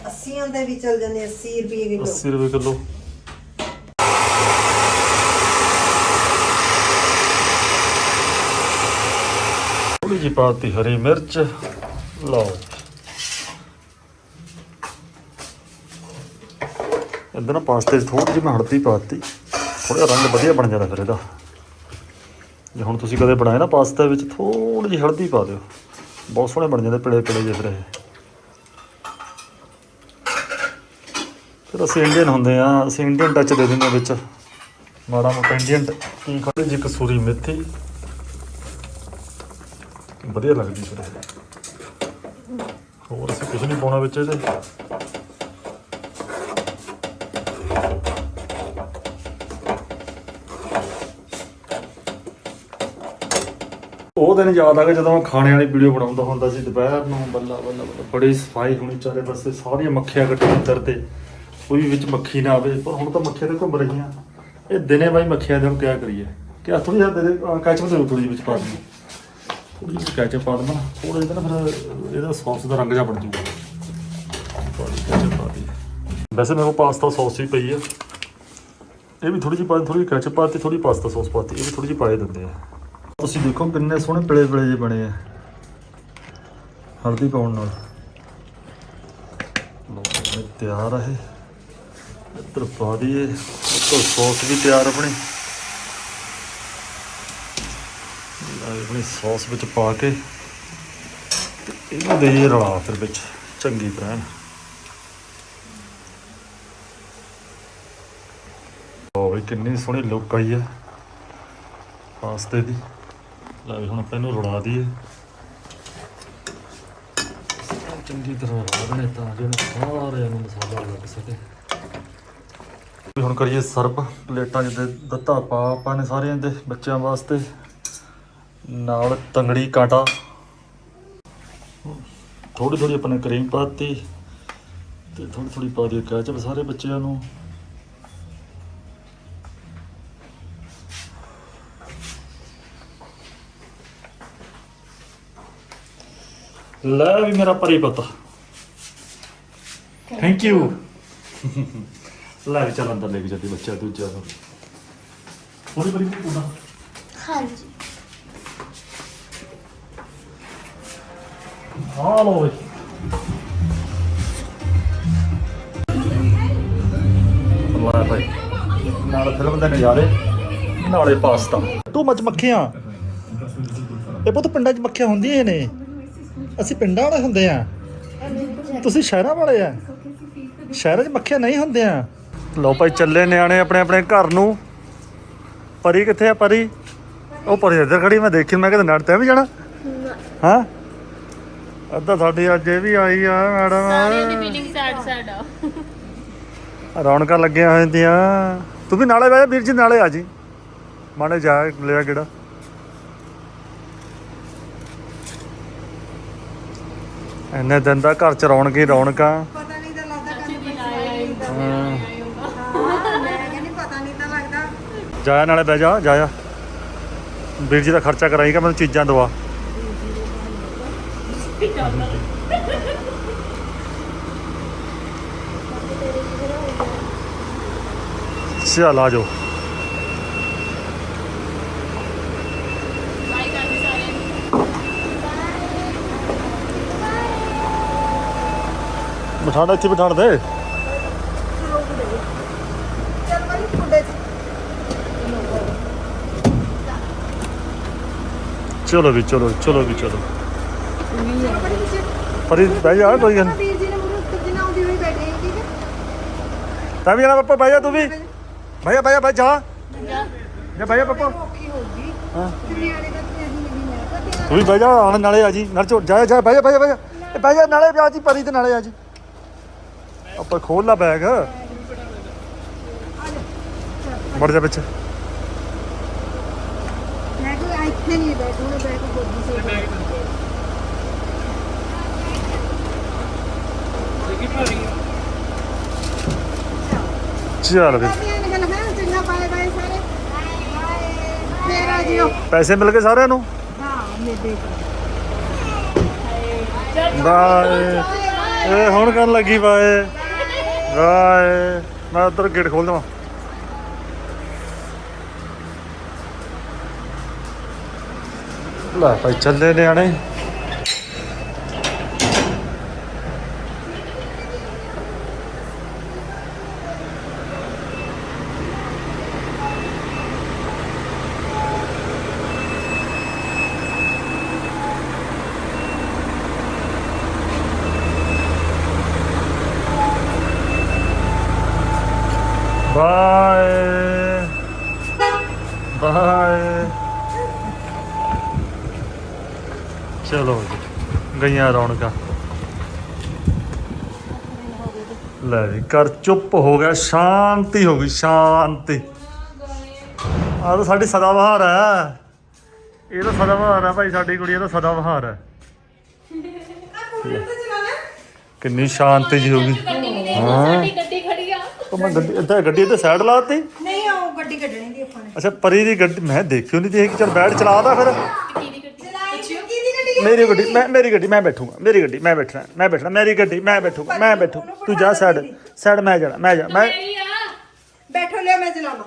80 ਦੇ ਵੀ ਚੱਲ ਜਾਂਦੇ 80 ਰੁਪਏ ਕਿਲੋ। 80 ਰੁਪਏ ਕਿਲੋ। ਥੋੜੀ ਜਿਹੀ ਪਾਤੀ ਹਰੀ ਮਿਰਚ। ਲਓ। ਇਦਾਂ ਨਾ ਪਾਸਤੇ 'ਚ ਥੋੜੀ ਜਿਹੀ ਮੈਂ ਹਲਦੀ ਪਾਤੀ। ਥੋੜਾ ਰੰਗ ਵਧੀਆ ਬਣ ਜਾਂਦਾ ਫਿਰ ਇਹਦਾ। ਜੇ ਹੁਣ ਤੁਸੀਂ ਕਦੇ ਬਣਾਏ ਨਾ ਪਾਸਤਾ ਵਿੱਚ ਥੋੜੀ ਜਿਹੀ ਹਲਦੀ ਪਾ ਦਿਓ। ਬਹੁਤ ਸੋਹਣੇ ਬਣ ਜਾਂਦੇ ਪਿਲੇ ਪਿਲੇ ਜਿਹੇ ਫਿਰ ਇਹ। ਫਿਰ ਅਸੀਂ ਇੰਡੀਅਨ ਹੁੰਦੇ ਆ ਅਸੀਂ ਇੰਡੀਅਨ ਟੱਚ ਦੇ ਦਿੰਦੇ ਹਾਂ ਵਿੱਚ। ਮਾੜਾ ਮੋਟਾ ਇੰਡੀਅਨ ਕੀ ਖਾਦੇ ਜੀ ਕਸੂਰੀ ਮੇਥੀ। ਵਧੀਆ ਲੱਗਦੀ ਫਿਰ ਇਹ। ਹੋਰ ਅਸੀਂ ਕੁਝ ਨਹੀਂ ਪਾਉਣਾ ਵਿੱਚ ਇਹਦੇ। ਉਹ ਦਿਨ ਯਾਦ ਆ ਗਿਆ ਜਦੋਂ ਮੈਂ ਖਾਣੇ ਵਾਲੀ ਵੀਡੀਓ ਬਣਾਉਂਦਾ ਹੁੰਦਾ ਸੀ, ਦੁਪਹਿਰ ਨੂੰ ਬੱਲਾ ਬੱਲਾ ਬੱਲਾ, ਬੜੀ ਸਫ਼ਾਈ ਹੋਣੀ ਚਾਰੇ ਪਾਸੇ ਸਾਰੀਆਂ ਮੱਖੀਆਂ ਕੱਟੀਆਂ ਅੰਦਰ ਤੇ, ਕੋਈ ਵਿੱਚ ਮੱਖੀ ਨਾ ਆਵੇ, ਪਰ ਹੁਣ ਤਾਂ ਮੱਖੀਆਂ ਤੇ ਘੁੰਮ ਰਹੀਆਂ। ਇਹ ਦਿਨੇ ਬਾਈ ਮੱਖੀਆਂ ਦੇ ਕਿਆ ਕਰੀਏ? ਕਿ ਥੋੜੀ ਜਿਹਾ ਦੇ ਕੈਚਅਪ ਦੇ ਥੋੜੀ ਜਿਹੀ ਵਿੱਚ ਪਾ ਦਿੰਦੀ ਥੋੜੀ ਜਿਹੀ ਕੈਚਅਪ ਪਾ ਦੇਣਾ ਥੋੜਾ ਜਿਹਾ ਨਾ ਫਿਰ ਇਹਦਾ ਸੌਸ ਦਾ ਰੰਗ ਜਿਹਾ ਬਣ ਜੂਗਾ। ਥੋੜੀ ਪਾ ਵੈਸੇ ਮੇਰੇ ਕੋਲ ਪਾਸਤਾ ਸੌਸ ਵੀ ਪਈ ਆ। ਇਹ ਵੀ ਥੋੜੀ ਜਿਹੀ ਪਾ ਥੋੜੀ ਕੈਚਅਪ ਪਾਤੀ ਥੋੜੀ ਪਾਸਤਾ ਸੌਸ ਪਾਤੀ ਇਹ ਵੀ ਥੋੜੀ ਜਿਹੀ ਪਾਏ ਦਿੰਦੇ ਆ। ਤੁਸੀਂ ਦੇਖੋ ਕਿੰਨੇ ਸੋਹਣੇ ਪਿਲੇ ਪਿਲੇ ਜਿਹੇ ਬਣੇ ਆ। ਹਲਦੀ ਪਾਉਣ ਨਾਲ। ਲੋ ਤਿਆਰ ਆ ਇਹ। ਇੱਧਰ ਪਾ ਦਈਏ। ਉੱਤੋਂ ਸੌਸ ਵੀ ਤਿਆਰ ਆਪਣੀ। ਆਪਣੀ ਸੌਸ ਵਿੱਚ ਪਾ ਕੇ ਤੇ ਇਹਨੂੰ ਦੇਈਏ ਰਲਾ ਫਿਰ ਵਿੱਚ, ਚੰਗੀ ਤਰ੍ਹਾਂ। ਐਨ। ਕਿੰਨੀ ਸੋਹਣੀ ਲੁੱਕ ਆਈ ਹੈ ਪਾਸਤੇ ਦੀ। ਲੈ ਵੀ ਹੁਣ ਆਪਾਂ ਇਹਨੂੰ ਰਲਾ ਦਈਏ। ਚੰਗੀ ਤਰ੍ਹਾਂ ਰਲਾ ਦੇਣੇ ਤਾਂ ਜਿਹਨੂੰ ਸਾਰਿਆਂ ਨੂੰ ਮਸਾਲਾ ਲੱਗ ਸਕੇ। ਵੀ ਹੁਣ ਕਰੀਏ ਸਰਬ ਪਲੇਟਾਂ ਜਿਹਦੇ ਦਿੱਤਾ ਪਾ ਆਪਾਂ ਨੇ ਸਾਰਿਆਂ ਦੇ ਬੱਚਿਆਂ ਵਾਸਤੇ। ਨਾਲ ਤੰਗੜੀ ਕਾਟਾ। ਥੋੜੀ ਥੋੜੀ ਆਪਾਂ ਨੇ ਕਰੀਮ ਪਾਤੀ ਤੇ ਥੋੜੀ ਥੋੜੀ ਪਾ ਦਿਓ ਕੈਚਅਪ ਸਾਰੇ ਬੱਚਿਆਂ ਨੂੰ। ਲੈ ਵੀ ਮੇਰਾ ਪਰੀ ਪੁੱਤ। ਥੈਂਕ ਯੂ ਲੈ ਵੀ ਚੱਲ ਅੰਦਰ ਲੈ ਕੇ ਜਾਂਦੀ ਬੱਚਾ ਦੂਜਾ। ਨੂੰ ਥੋੜੀ ਬੜੀ ਪੂਰਾ ਹਾਂਜੀ। ਆ ਲੋ ਵੇ ਲੈ ਭਾਈ ਨਾਲ ਫਿਲਮ ਦੇ ਨਜ਼ਾਰੇ ਨਾਲੇ ਪਾਸਤਾ। ਤੂੰ ਮੱਚ ਮੱਖੀਆਂ? ਇਹ ਪੁੱਤ ਪਿੰਡਾਂ 'ਚ ਮੱਖੀਆਂ ਹੁੰਦੀਆਂ ਨੇ। ਅਸੀਂ ਪਿੰਡਾਂ ਵਾਲੇ ਹੁੰਦੇ ਆ। ਤੁਸੀਂ ਸ਼ਹਿਰਾਂ ਵਾਲੇ ਆ। ਸ਼ਹਿਰਾਂ 'ਚ ਮੱਖੀਆਂ ਨਹੀਂ ਹੁੰਦੀਆਂ। ਲਓ ਭਾਈ ਚੱਲੇ ਨਿਆਣੇ ਆਪਣੇ ਆਪਣੇ ਘਰ ਨੂੰ। ਪਰੀ ਕਿੱਥੇ ਆ ਪਰੀ? ਉਹ ਪਰੀ ਇੱਧਰ ਖੜੀ ਮੈਂ ਦੇਖੀ ਮੈਂ ਕਿਤੇ ਨੜ ਤੇ ਵੀ ਜਾਣਾ? ਹਾਂ? ਅੱਧਾ ਸਾਡੀ ਅੱਜ ਇਹ ਵੀ ਆਈ ਆ ਮੈਡਮ। ਫੀਲਿੰਗ ਸੈਡ ਸੈਡ ਆ। ਰੌਣਕਾਂ ਲੱਗੀਆਂ ਹੋਈਆਂ ਤੂੰ ਵੀ ਨਾਲੇ ਬਹਿ ਵੀਰ ਜੀ ਨਾਲੇ ਆ ਜੀ। ਮਾਣੇ ਜਾ ਲਿਆ ਕਿਹੜਾ ਇੰਨੇ ਦਿਨ ਦਾ ਘਰ ਚ ਰੌਣਕ ਹੀ ਰੌਣਕਾਂ ਪਤਾ ਨਹੀਂ ਤਾਂ ਲੱਗਦਾ ਕਦੇ ਹਾਂ। ਹਾਂ ਮੈਂ ਕਹਿੰਦੀ ਪਤਾ ਨਹੀਂ ਤਾਂ ਲੱਗਦਾ। ਜਾਇਆ ਨਾਲੇ ਬਹਿ ਜਾ ਜਾਇਆ। ਵੀਰ ਜੀ ਦਾ ਖਰਚਾ ਕਰਾਈ ਕਿ ਮੈਨੂੰ ਚੀਜ਼ਾਂ ਦਵਾ? ਚੱਲ ਆ ਜਾਓ ਬਾਈ ਕਰਦੇ ਸਾਰੇ ਨੂੰ। ਬਿਠਾਣਾ ਇੱਥੇ ਬਿਠਾਣ ਦੇ? ਚਲੋ ਵੀ, ਚਲੋ ਚਲੋ ਵੀ, ਚਲੋ। ਪਰੀ ਬਹਿ ਜਾ, ਕੋਈ ਗੱਲ ਵੀਰ ਜੀ ਨੇ ਮੈਨੂੰ ਉੱਤਰ ਜਿਨਾ ਆਉਂਦੀ ਹੋਈ ਬੈਠੇ ਠੀਕ ਹੈ ਤਾਂ ਵੀ ਜਾਣਾ ਪੱਪਾ, ਬਹਿ ਜਾ ਤੂੰ ਵੀ। ਬਹਿ ਜਾ ਬਹਿ ਜਾ ਬਹਿ ਜਾ। ਜਾ, ਬਹਿ ਜਾ ਪੱਪਾ। ਔਖੀ ਹੋਊਗੀ ਹਾਂ। ਨਿਆਣੇ ਦਾ ਤੇ ਨਹੀਂ ਮੈਂ ਤੂੰ ਵੀ ਬਹਿ ਜਾ ਆਣ ਨਾਲੇ ਆ ਜੀ, ਨਾਲ ਜਾ ਜਾ, ਬਹਿ ਜਾ ਬਹਿ ਜਾ ਬਹਿ ਜਾ। ਨਾਲੇ ਆ ਜੀ, ਪਰੀ ਤੇ ਨਾਲੇ ਆ ਜੀ। ਆਪਾਂ ਖੋਲ ਲਾ ਬੈਗ ਵੜ ਜਾ ਪਿੱਛੇ। ਮੈਂ ਇੱਥੇ ਨਹੀਂ ਬੈਠ ਗੋਦੀ ਸੇ। ਬੈਠ ਚੱਲ ਵੀ ਕਾਦੀਆਂ ਨੇ ਗੱਲ ਹੈ ਚੰਗਾ ਬਾਏ ਬਾਏ ਸਾਰੇ। ਬਾਏ ਫੇਰ ਆ ਜਿਓ। ਪੈਸੇ ਮਿਲ ਗਏ ਸਾਰਿਆਂ ਨੂੰ? ਹਾਂ ਮੇਰੇ ਬਾਏ ਇਹ ਹੁਣ ਕਰਨ ਲੱਗੀ ਬਾਏ ਬਾਏ ਮੈਂ ਉਧਰ ਗੇਟ ਖੋਲ ਦਵਾਂ। ਲੈ ਭਾਈ ਚੱਲੇ ਨਿਆਣੇ ਬਾਏ ਬਾਏ ਚਲੋ ਗਈਆਂ ਰੌਣਕਾਂ ਲੈ ਜੀ ਘਰ ਚੁੱਪ ਹੋ ਗਿਆ ਸ਼ਾਂਤੀ ਹੋ ਗਈ ਸ਼ਾਂਤੀ। ਆ ਤਾਂ ਸਾਡੀ ਸਦਾ ਬਹਾਰ ਹੈ ਇਹ ਤਾਂ ਸਦਾ ਬਹਾਰ ਹੈ ਭਾਈ ਸਾਡੀ ਕੁੜੀ ਇਹ ਤਾਂ ਸਦਾ ਬਹਾਰ ਹੈ ਕਿੰਨੀ ਸ਼ਾਂਤੀ ਜੀ ਹੋ ਗਈ। ਹਾਂ। ਸਾਡੀ ਗੱਡੀ ਖੜੀ ਆ। ਉਹ ਮੈਂ ਗੱਡੀ ਇੱਧਰ ਗੱਡੀ ਇੱਧਰ ਸਾਈਡ ਲਾਤੀ। ਨਹੀਂ ਆਓ ਗੱਡੀ ਕੱਢਣੀ ਦੀ ਆਪਾਂ ਨੇ। ਅੱਛਾ ਪਰੀ ਦੀ ਗੱਡੀ ਮੈਂ ਦੇਖਿਓ ਨਹੀਂ ਤੇ ਇਹ ਚਲ ਬੈਠ ਚਲਾਦਾ ਫਿਰ। ਮੇਰੀ ਗੱਡੀ ਮੈਂ ਮੇਰੀ ਗੱਡੀ ਮੈਂ ਬੈਠੂਗਾ ਮੇਰੀ ਗੱਡੀ ਮੈਂ ਬੈਠਣਾ ਮੈਂ ਬੈਠਣਾ ਮੇਰੀ ਗੱਡੀ ਮੈਂ ਬੈਠੂਗਾ ਮੈਂ ਬੈਠੂ ਤੂੰ ਜਾ ਸਾਈਡ ਸਾਈਡ ਮੈਂ ਜਾਣਾ ਮੈਂ ਜਾ ਮੈਂ ਮੇਰੀ ਆ। ਬੈਠੋ ਲਿਆ ਮੈਂ ਚਲਾਵਾਂ।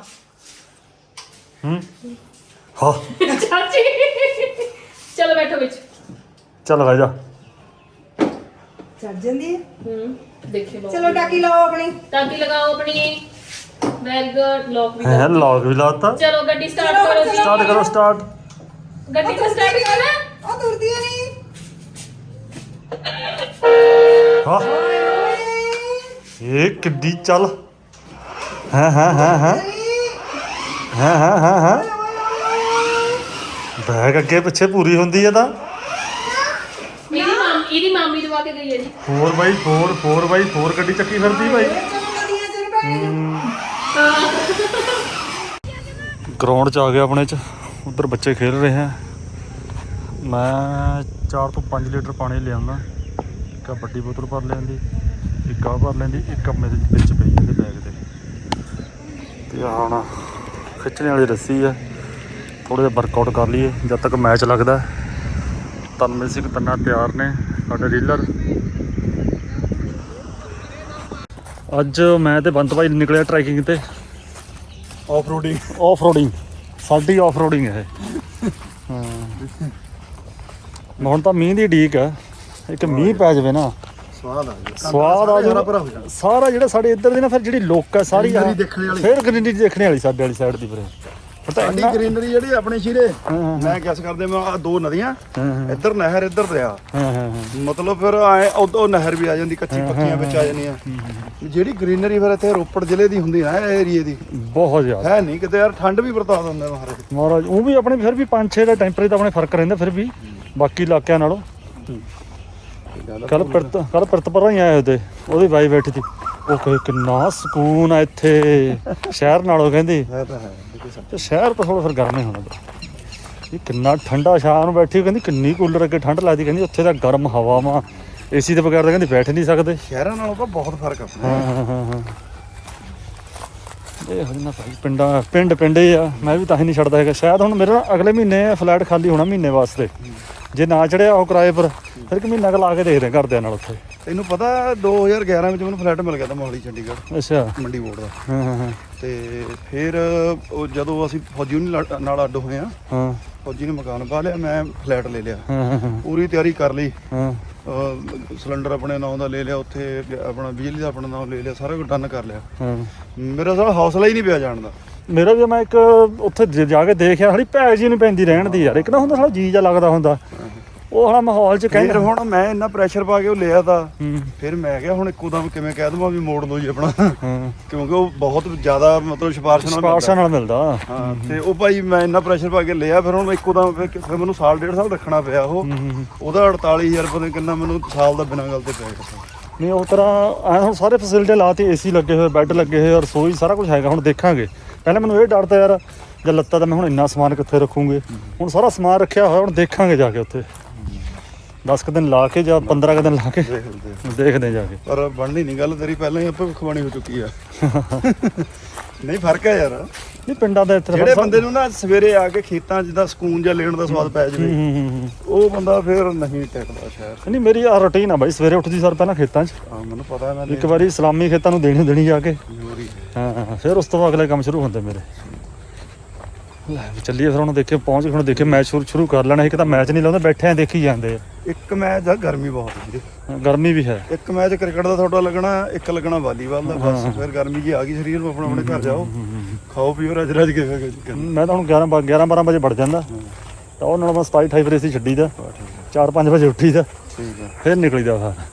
ਹੂੰ? ਹਾਂ। ਚਾਚੀ। ਚਲੋ ਬੈਠੋ ਵਿੱਚ। ਚੱਲ ਬਹਿ ਜਾ। ਚੱਲ ਜਾਂਦੀ ਹੈ ਲੋ ਚਲੋ ਟਾਕੀ ਲਾਓ ਆਪਣੀ। ਤਾਕੀ ਲਗਾਓ ਆਪਣੀ। ਵੈਰੀ ਗੁੱਡ ਲੌਕ ਵੀ ਹੈ ਕਰੋ ਲੌਕ ਵੀ ਲਾਤਾ। ਚਲੋ ਗੱਡੀ ਸਟਾਰਟ ਕਰੋ ਜੀ। ਸਟਾਰਟ ਕਰੋ ਸਟਾਰਟ ਗੱਡੀ ਨੂੰ ਸਟਾਰਟ ਕਰੋ ਉਹ ਤੁਰਦੀ ਨਹੀਂ ਹਾਂ। ਇਹ ਕਿੱਡੀ ਚੱਲ। ਹਾਂ ਹਾਂ ਹਾਂ ਹਾਂ। ਹਾਂ ਹਾਂ ਹਾਂ ਹਾਂ। ਬੈਗ ਅੱਗੇ ਪਿੱਛੇ ਪੂਰੀ ਹੁੰਦੀ ਹੈ ਤਾਂ। ਇਹਦੀ ਮਾਮ ਇਹਦੀ ਮਾਮੀ ਦਵਾ ਕੇ ਗਈ ਹੈ ਜੀ। 4x4 4x4 ਗੱਡੀ ਚੱਕੀ ਫਿਰਦੀ ਭਾਈ। ਗਰਾਊਂਡ ਚ ਆ ਗਿਆ ਆਪਣੇ ਚ। ਉਧਰ ਬੱਚੇ ਖੇਡ ਰਹੇ ਆ ਮੈਂ 4 ਤੋਂ 5 ਲੀਟਰ ਪਾਣੀ ਲਿਆਉਂਦਾ। ਇੱਕ ਵੱਡੀ ਬੋਤਲ ਭਰ ਲੈਂਦੀ ਇੱਕ ਆ ਭਰ ਲੈਂਦੀ ਇੱਕ ਆ ਮੇਰੇ ਵਿੱਚ ਪਈ ਇਹਦੇ ਬੈਗ ਦੇ ਤੇ ਆਹ ਹੁਣ ਖਿੱਚਣ ਵਾਲੀ ਰੱਸੀ ਆ ਥੋੜਾ ਜਿਹਾ ਵਰਕਆਊਟ ਕਰ ਲਈਏ ਜਦ ਤੱਕ ਮੈਚ ਲੱਗਦਾ। ਤਨਮਨ ਸਿੰਘ ਤੰਨਾ ਤਿਆਰ ਨੇ ਸਾਡੇ ਰੀਲਰ ਅੱਜ ਮੈਂ ਤੇ ਬੰਤ ਭਾਈ ਨਿਕਲਿਆ ਟਰੈਕਿੰਗ ਤੇ। ਆਫ ਰੋਡਿੰਗ ਆਫ ਰੋਡਿੰਗ ਸਾਡੀ ਆਫ ਰੋਡਿੰਗ ਹੈ ਹਾਂ। ਹੁਣ ਤਾਂ ਮੀਂਹ ਦੀ ਢੀਕ ਆ। ਇੱਕ ਮੀਂਹ ਪੈ ਜਾਵੇ ਨਾ। ਸਵਾਦ ਆ ਸਵਾਦ ਆ ਸਾਰਾ ਹੋ ਜਿਹੜਾ ਸਾਡੇ ਇੱਧਰ ਦੀ ਨਾ ਫਿਰ ਜਿਹੜੀ ਲੋਕ ਆ ਸਾਰੀ। ਫਿਰ ਗ੍ਰੀਨਰੀ ਦੇਖਣੇ ਵਾਲੀ ਸਾਡੇ ਵਾਲੀ ਸਾਈਡ ਦੀ ਫਿਰ। ਪਤਾ ਸਾਡੀ ਇੰਨਾ ਗ੍ਰੀਨਰੀ ਜਿਹੜੀ ਆਪਣੀ ਸ਼ੀਰੇ ਹਾਂ, ਹਾਂ, ਮੈਂ ਕਿਸ ਕਰਦੇ ਮੈਂ ਆ ਦੋ ਨਦੀਆਂ ਹਾਂ, ਹਾਂ, ਇੱਧਰ ਨਹਿਰ ਇੱਧਰ ਦਰਿਆ। ਹਾਂ ਹਾਂ ਹਾਂ। ਮਤਲਬ ਫਿਰ ਐ ਉਦੋਂ ਨਹਿਰ ਵੀ ਆ ਜਾਂਦੀ ਕੱਚੀ ਪੱਕੀਆਂ ਵਿੱਚ ਆ ਜਾਂਦੀਆਂ। ਜਿਹੜੀ ਗ੍ਰੀਨਰੀ ਫਿਰ ਇੱਥੇ ਰੋਪੜ ਜ਼ਿਲ੍ਹੇ ਦੀ ਹੁੰਦੀ ਨਾ ਇਹ ਏਰੀਏ ਦੀ। ਬਹੁਤ ਜ਼ਿਆਦਾ। ਹੈ ਨਹੀਂ ਕਿਤੇ ਯਾਰ ਠੰਡ ਵੀ ਵਰਤਾ ਦਿੰਦਾ ਮਹਾਰਾਜ। ਮਹਾਰਾਜ ਉਹ ਵੀ ਆਪਣੇ ਫਿਰ ਵੀ 5-6 ਦਾ ਟੈਂਪਰੇਚਰ ਆਪਣੇ ਫ਼ਰਕ ਰਹਿੰਦਾ ਫਿਰ ਵੀ ਬਾਕੀ ਇਲਾਕਿਆਂ ਨਾਲੋਂ। ਕੱਲ ਪਿਰਤ ਕੱਲ ਪਿਰਤ ਪਰ ਹੀ ਆਏ ਉਹਦੇ ਉਹਦੀ ਬਾਈ ਬੈਠੀ ਸੀ। ਉਹ ਕਹੇ ਕਿੰਨਾ ਸਕੂਨ ਆ ਇੱਥੇ। ਸ਼ਹਿਰ ਨਾਲੋਂ ਕਹਿੰਦੀ। ਤਾਂ ਹੈ ਸ਼ਹਿਰ ਤਾਂ ਥੋੜਾ ਫਿਰ ਗਰਮੇ ਹੋਣਾ। ਇਹ ਕਿੰਨਾ ਠੰਡਾ ਸ਼ਾਮ ਨੂੰ ਬੈਠੀ ਕਹਿੰਦੀ ਕਿੰਨੀ ਕੂਲਰ ਅੱਗੇ ਠੰਡ ਲੱਗਦੀ ਕਹਿੰਦੀ ਉੱਥੇ ਤਾਂ ਗਰਮ ਹਵਾ ਮਾ ਏਸੀ ਦੇ ਬਗੈਰ ਤਾਂ ਕਹਿੰਦੀ ਬੈਠ ਨਹੀਂ ਸਕਦੇ। ਸ਼ਹਿਰਾਂ ਨਾਲੋਂ ਤਾਂ ਬਹੁਤ ਫ਼ਰਕ ਆ। ਹਾਂ ਹਾਂ ਹਾਂ ਇਹ ਭਾਈ ਪਿੰਡਾਂ ਪਿੰਡ ਪਿੰਡੇ ਆ। ਮੈਂ ਵੀ ਤਾਂ ਹੀ ਨਹੀਂ ਛੱਡਦਾ ਹੈਗਾ। ਸ਼ਾਇਦ ਹੁਣ ਮੇਰਾ ਨਾ ਅਗਲੇ ਮਹੀਨੇ ਫਲੈਟ ਖਾਲੀ ਹੋਣਾ ਮਹੀਨੇ ਵਾਸਤੇ। ਜੇ ਨਾ ਚੜਿਆ ਉਹ ਕਿਰਾਏ ਪਰ ਫਿਰ ਕਿ ਮਹੀਨਾ ਕੁ ਲਾ ਕੇ ਦੇਖਦੇ ਆ ਘਰਦਿਆਂ ਨਾਲ ਉੱਥੇ। ਤੈਨੂੰ ਪਤਾ 2011 ਵਿੱਚ ਮੈਨੂੰ ਫਲੈਟ ਮਿਲ ਗਿਆ ਤਾਂ ਮੋਹਾਲੀ ਚੰਡੀਗੜ੍ਹ। ਅੱਛਾ। ਮੰਡੀ ਬੋਰਡ ਦਾ। ਹਾਂ ਹਾਂ ਹਾਂ। ਤੇ ਫਿਰ ਉਹ ਜਦੋਂ ਅਸੀਂ ਫੌਜੀ ਨੂੰ ਨਾਲ ਅੱਡ ਹੋਏ ਆ ਹਾਂ। ਫੌਜੀ ਨੇ ਮਕਾਨ ਪਾ ਲਿਆ ਮੈਂ ਫਲੈਟ ਲੈ ਲਿਆ। ਹਾਂ ਹਾਂ ਹਾਂ। ਪੂਰੀ ਤਿਆਰੀ ਕਰ ਲਈ। ਹਾਂ। ਅਹ ਸਿਲੰਡਰ ਆਪਣੇ ਨਾਮ ਦਾ ਲੈ ਲਿਆ ਉੱਥੇ ਆਪਣਾ ਬਿਜਲੀ ਦਾ ਆਪਣਾ ਨਾਮ ਲੈ ਲਿਆ ਸਾਰਾ ਕੁਝ ਡਨ ਕਰ ਲਿਆ। ਹਾਂ। ਮੇਰਾ ਸਾਰਾ ਹੌਸਲਾ ਹੀ ਨਹੀਂ ਪਿਆ ਜਾਣ ਦਾ। ਮੇਰਾ ਵੀ ਮੈਂ ਇੱਕ ਉੱਥੇ ਜ- ਜਾ ਕੇ ਦੇਖਿਆ ਹਲੀ ਭੈ ਜੀ ਨਹੀਂ ਪੈਂਦੀ ਰਹਿਣ ਦੀ ਯਾਰ। ਇੱਕ ਨਾ ਹੁੰਦਾ ਸਾਲਾ ਜੀ ਜਾ ਲੱਗਦਾ ਹੁੰਦਾ। ਉਹ ਹਲਾ ਮਾਹੌਲ ਚ ਫਿਰ ਕਹਿੰਦੇ। ਹੁਣ ਮੈਂ ਇੰਨਾ ਪ੍ਰੈਸ਼ਰ ਪਾ ਕੇ ਉਹ ਲਿਆ ਤਾਂ। ਫਿਰ ਮੈਂ ਕਿਹਾ ਹੁਣ ਇੱਕੋ ਦਮ ਕਿਵੇਂ ਕਹਿ ਦਵਾਂ ਵੀ ਮੋੜ ਲਓ ਜੀ ਆਪਣਾ। ਹਾਂ। ਕਿਉਂਕਿ ਉਹ ਬਹੁਤ ਜ਼ਿਆਦਾ ਮਤਲਬ ਸਿਫਾਰਿਸ਼ ਨਾਲ ਸਪਾਰਸ਼ਾਂ ਨਾਲ ਮਿਲਦਾ। ਹਾਂ ਤੇ ਉਹ ਭਾਈ ਮੈਂ ਇੰਨਾ ਪ੍ਰੈਸ਼ਰ ਪਾ ਕੇ ਲਿਆ ਫਿਰ ਹੁਣ ਇੱਕੋ ਦਮ ਫਿਰ ਫਿਰ ਮੈਨੂੰ ਸਾਲ ਡੇਢ ਸਾਲ ਰੱਖਣਾ ਪਿਆ ਉਹ। ਉਹਦਾ 48000 ਰੁਪਏ ਦੇ ਕਿੰਨਾ ਮੈਨੂੰ ਸਾਲ ਦਾ ਬਿਨਾਂ ਗੱਲ ਤੇ ਪਿਆ ਗਿਆ। ਨਹੀਂ ਉਹ ਤਰ੍ਹਾਂ ਐ ਹੁਣ ਸਾਰੇ ਫੈਸਿਲਿਟੀ ਲਾਤੀ ਏਸੀ ਲੱਗੇ ਹੋਏ ਬੈੱਡ ਲੱਗੇ ਹੋਏ ਰਸੋਈ ਸਾਰਾ ਕੁਝ ਹੈਗਾ ਹੁਣ ਦੇਖਾਂਗੇ। ਪਹਿਲਾਂ ਮੈਨੂੰ ਇਹ ਡਰ ਤਾਂ ਯਾਰ ਜੇ ਲੱਤਾ ਤਾਂ ਮੈਂ ਹੁਣ ਇੰਨਾ ਸਮਾਨ ਕਿੱਥੇ ਰੱਖੂਗੇ? ਹੁਣ ਸਾਰਾ ਸਮਾਨ ਰੱਖਿਆ ਹੋਇਆ ਹੁਣ ਦੇਖਾਂਗੇ ਜਾ ਕੇ ਉੱਥੇ। 10 ਕੁ ਦਿਨ ਲਾ ਕੇ ਜਾਂ 15 ਕੁ ਦਿਨ ਲਾ ਕੇ? ਦੇਖਦੇ ਜਾ ਕੇ। ਪਰ ਬਣਨੀ ਨਹੀਂ ਗੱਲ ਤੇਰੀ ਪਹਿਲਾਂ ਹੀ ਆਪੇ ਖਵਾਣੀ ਹੋ ਚੁੱਕੀ ਆ। ਨਹੀਂ ਫ਼ਰਕ ਹੈ ਯਾਰ। ਨਹੀਂ ਪਿੰਡਾਂ ਦਾ ਇੱਥੇ ਜਿਹੜੇ ਬੰਦੇ ਨੂੰ ਨਾ ਸਵੇਰੇ ਆ ਕੇ ਖੇਤਾਂ 'ਚ ਦਾ ਸਕੂਨ ਜਾਂ ਲੈਣ ਦਾ ਸਵਾਦ ਪੈ ਜਾਵੇ। ਉਹ ਬੰਦਾ ਫਿਰ ਨਹੀਂ ਟਿਕਦਾ ਸ਼ਹਿਰ। ਨਹੀਂ ਮੇਰੀ ਆ ਰੁਟੀਨ ਆ ਬਾਈ ਸਵੇਰੇ ਉੱਠਦੀ ਸਾਰ ਪਹਿਲਾਂ ਖੇਤਾਂ 'ਚ। ਹਾਂ ਮੈਨੂੰ ਪਤਾ ਹੈ ਮੈਂ ਇੱਕ ਵਾਰੀ ਸਲਾਮੀ ਖੇਤਾਂ ਨੂੰ ਦੇਣੀ ਦੇਣੀ ਜਾ ਕੇ। ਜ਼ਰੂਰੀ ਹਾਂ ਹਾਂ, ਫਿਰ ਉਸ ਤੋਂ ਬਾਅਦ ਅਗਲੇ ਕੰਮ ਸ਼ੁਰੂ ਹੁੰਦੇ ਮੇਰੇ। ਲੈ ਵੀ ਚੱਲੀਏ ਫਿਰ ਹੁਣ ਦੇਖੇ ਪਹੁੰਚ ਕੇ ਹੁਣ ਦੇਖੇ ਮੈਚ ਸ਼ੁਰੂ ਸ਼ੁਰੂ ਕਰ ਲੈਣਾ ਇੱਕ ਤਾਂ ਮੈਚ ਨਹੀਂ ਲਾਉਂਦੇ ਬੈਠੇ ਆ ਦੇਖੀ ਜਾਂਦੇ ਆ। ਇੱਕ ਮੈਚ ਆ ਗਰਮੀ ਬਹੁਤ ਵੀਰੇ। ਗਰਮੀ ਵੀ ਹੈ। ਇੱਕ ਮੈਚ ਕ੍ਰਿਕਟ ਦਾ ਤੁਹਾਡਾ ਲੱਗਣਾ ਇੱਕ ਲੱਗਣਾ ਵਾਲੀਬਾਲ ਦਾ ਬਸ। ਫਿਰ ਗਰਮੀ ਜੀ ਆ ਗਈ ਸਰੀਰ ਨੂੰ ਆਪਣਾ ਆਪਣੇ ਘਰ ਜਾਓ। ਖਾਓ ਪੀਓ ਰਜ ਰਜ ਕੇ ਫਿਰ ਮੈਂ ਤਾਂ ਹੁਣ 11 ਬ- 11 12 ਵਜੇ ਵੜ ਜਾਂਦਾ। ਤਾਂ ਉਹ ਨਾਲ ਮੈਂ 27 28 ਵਜੇ ਸੀ ਛੱਡੀ ਦਾ। 4 5 ਵਜੇ ਉੱਠੀ ਦਾ ਠੀਕ ਫਿਰ ਨਿਕਲੀ ਦਾ ਫਿਰ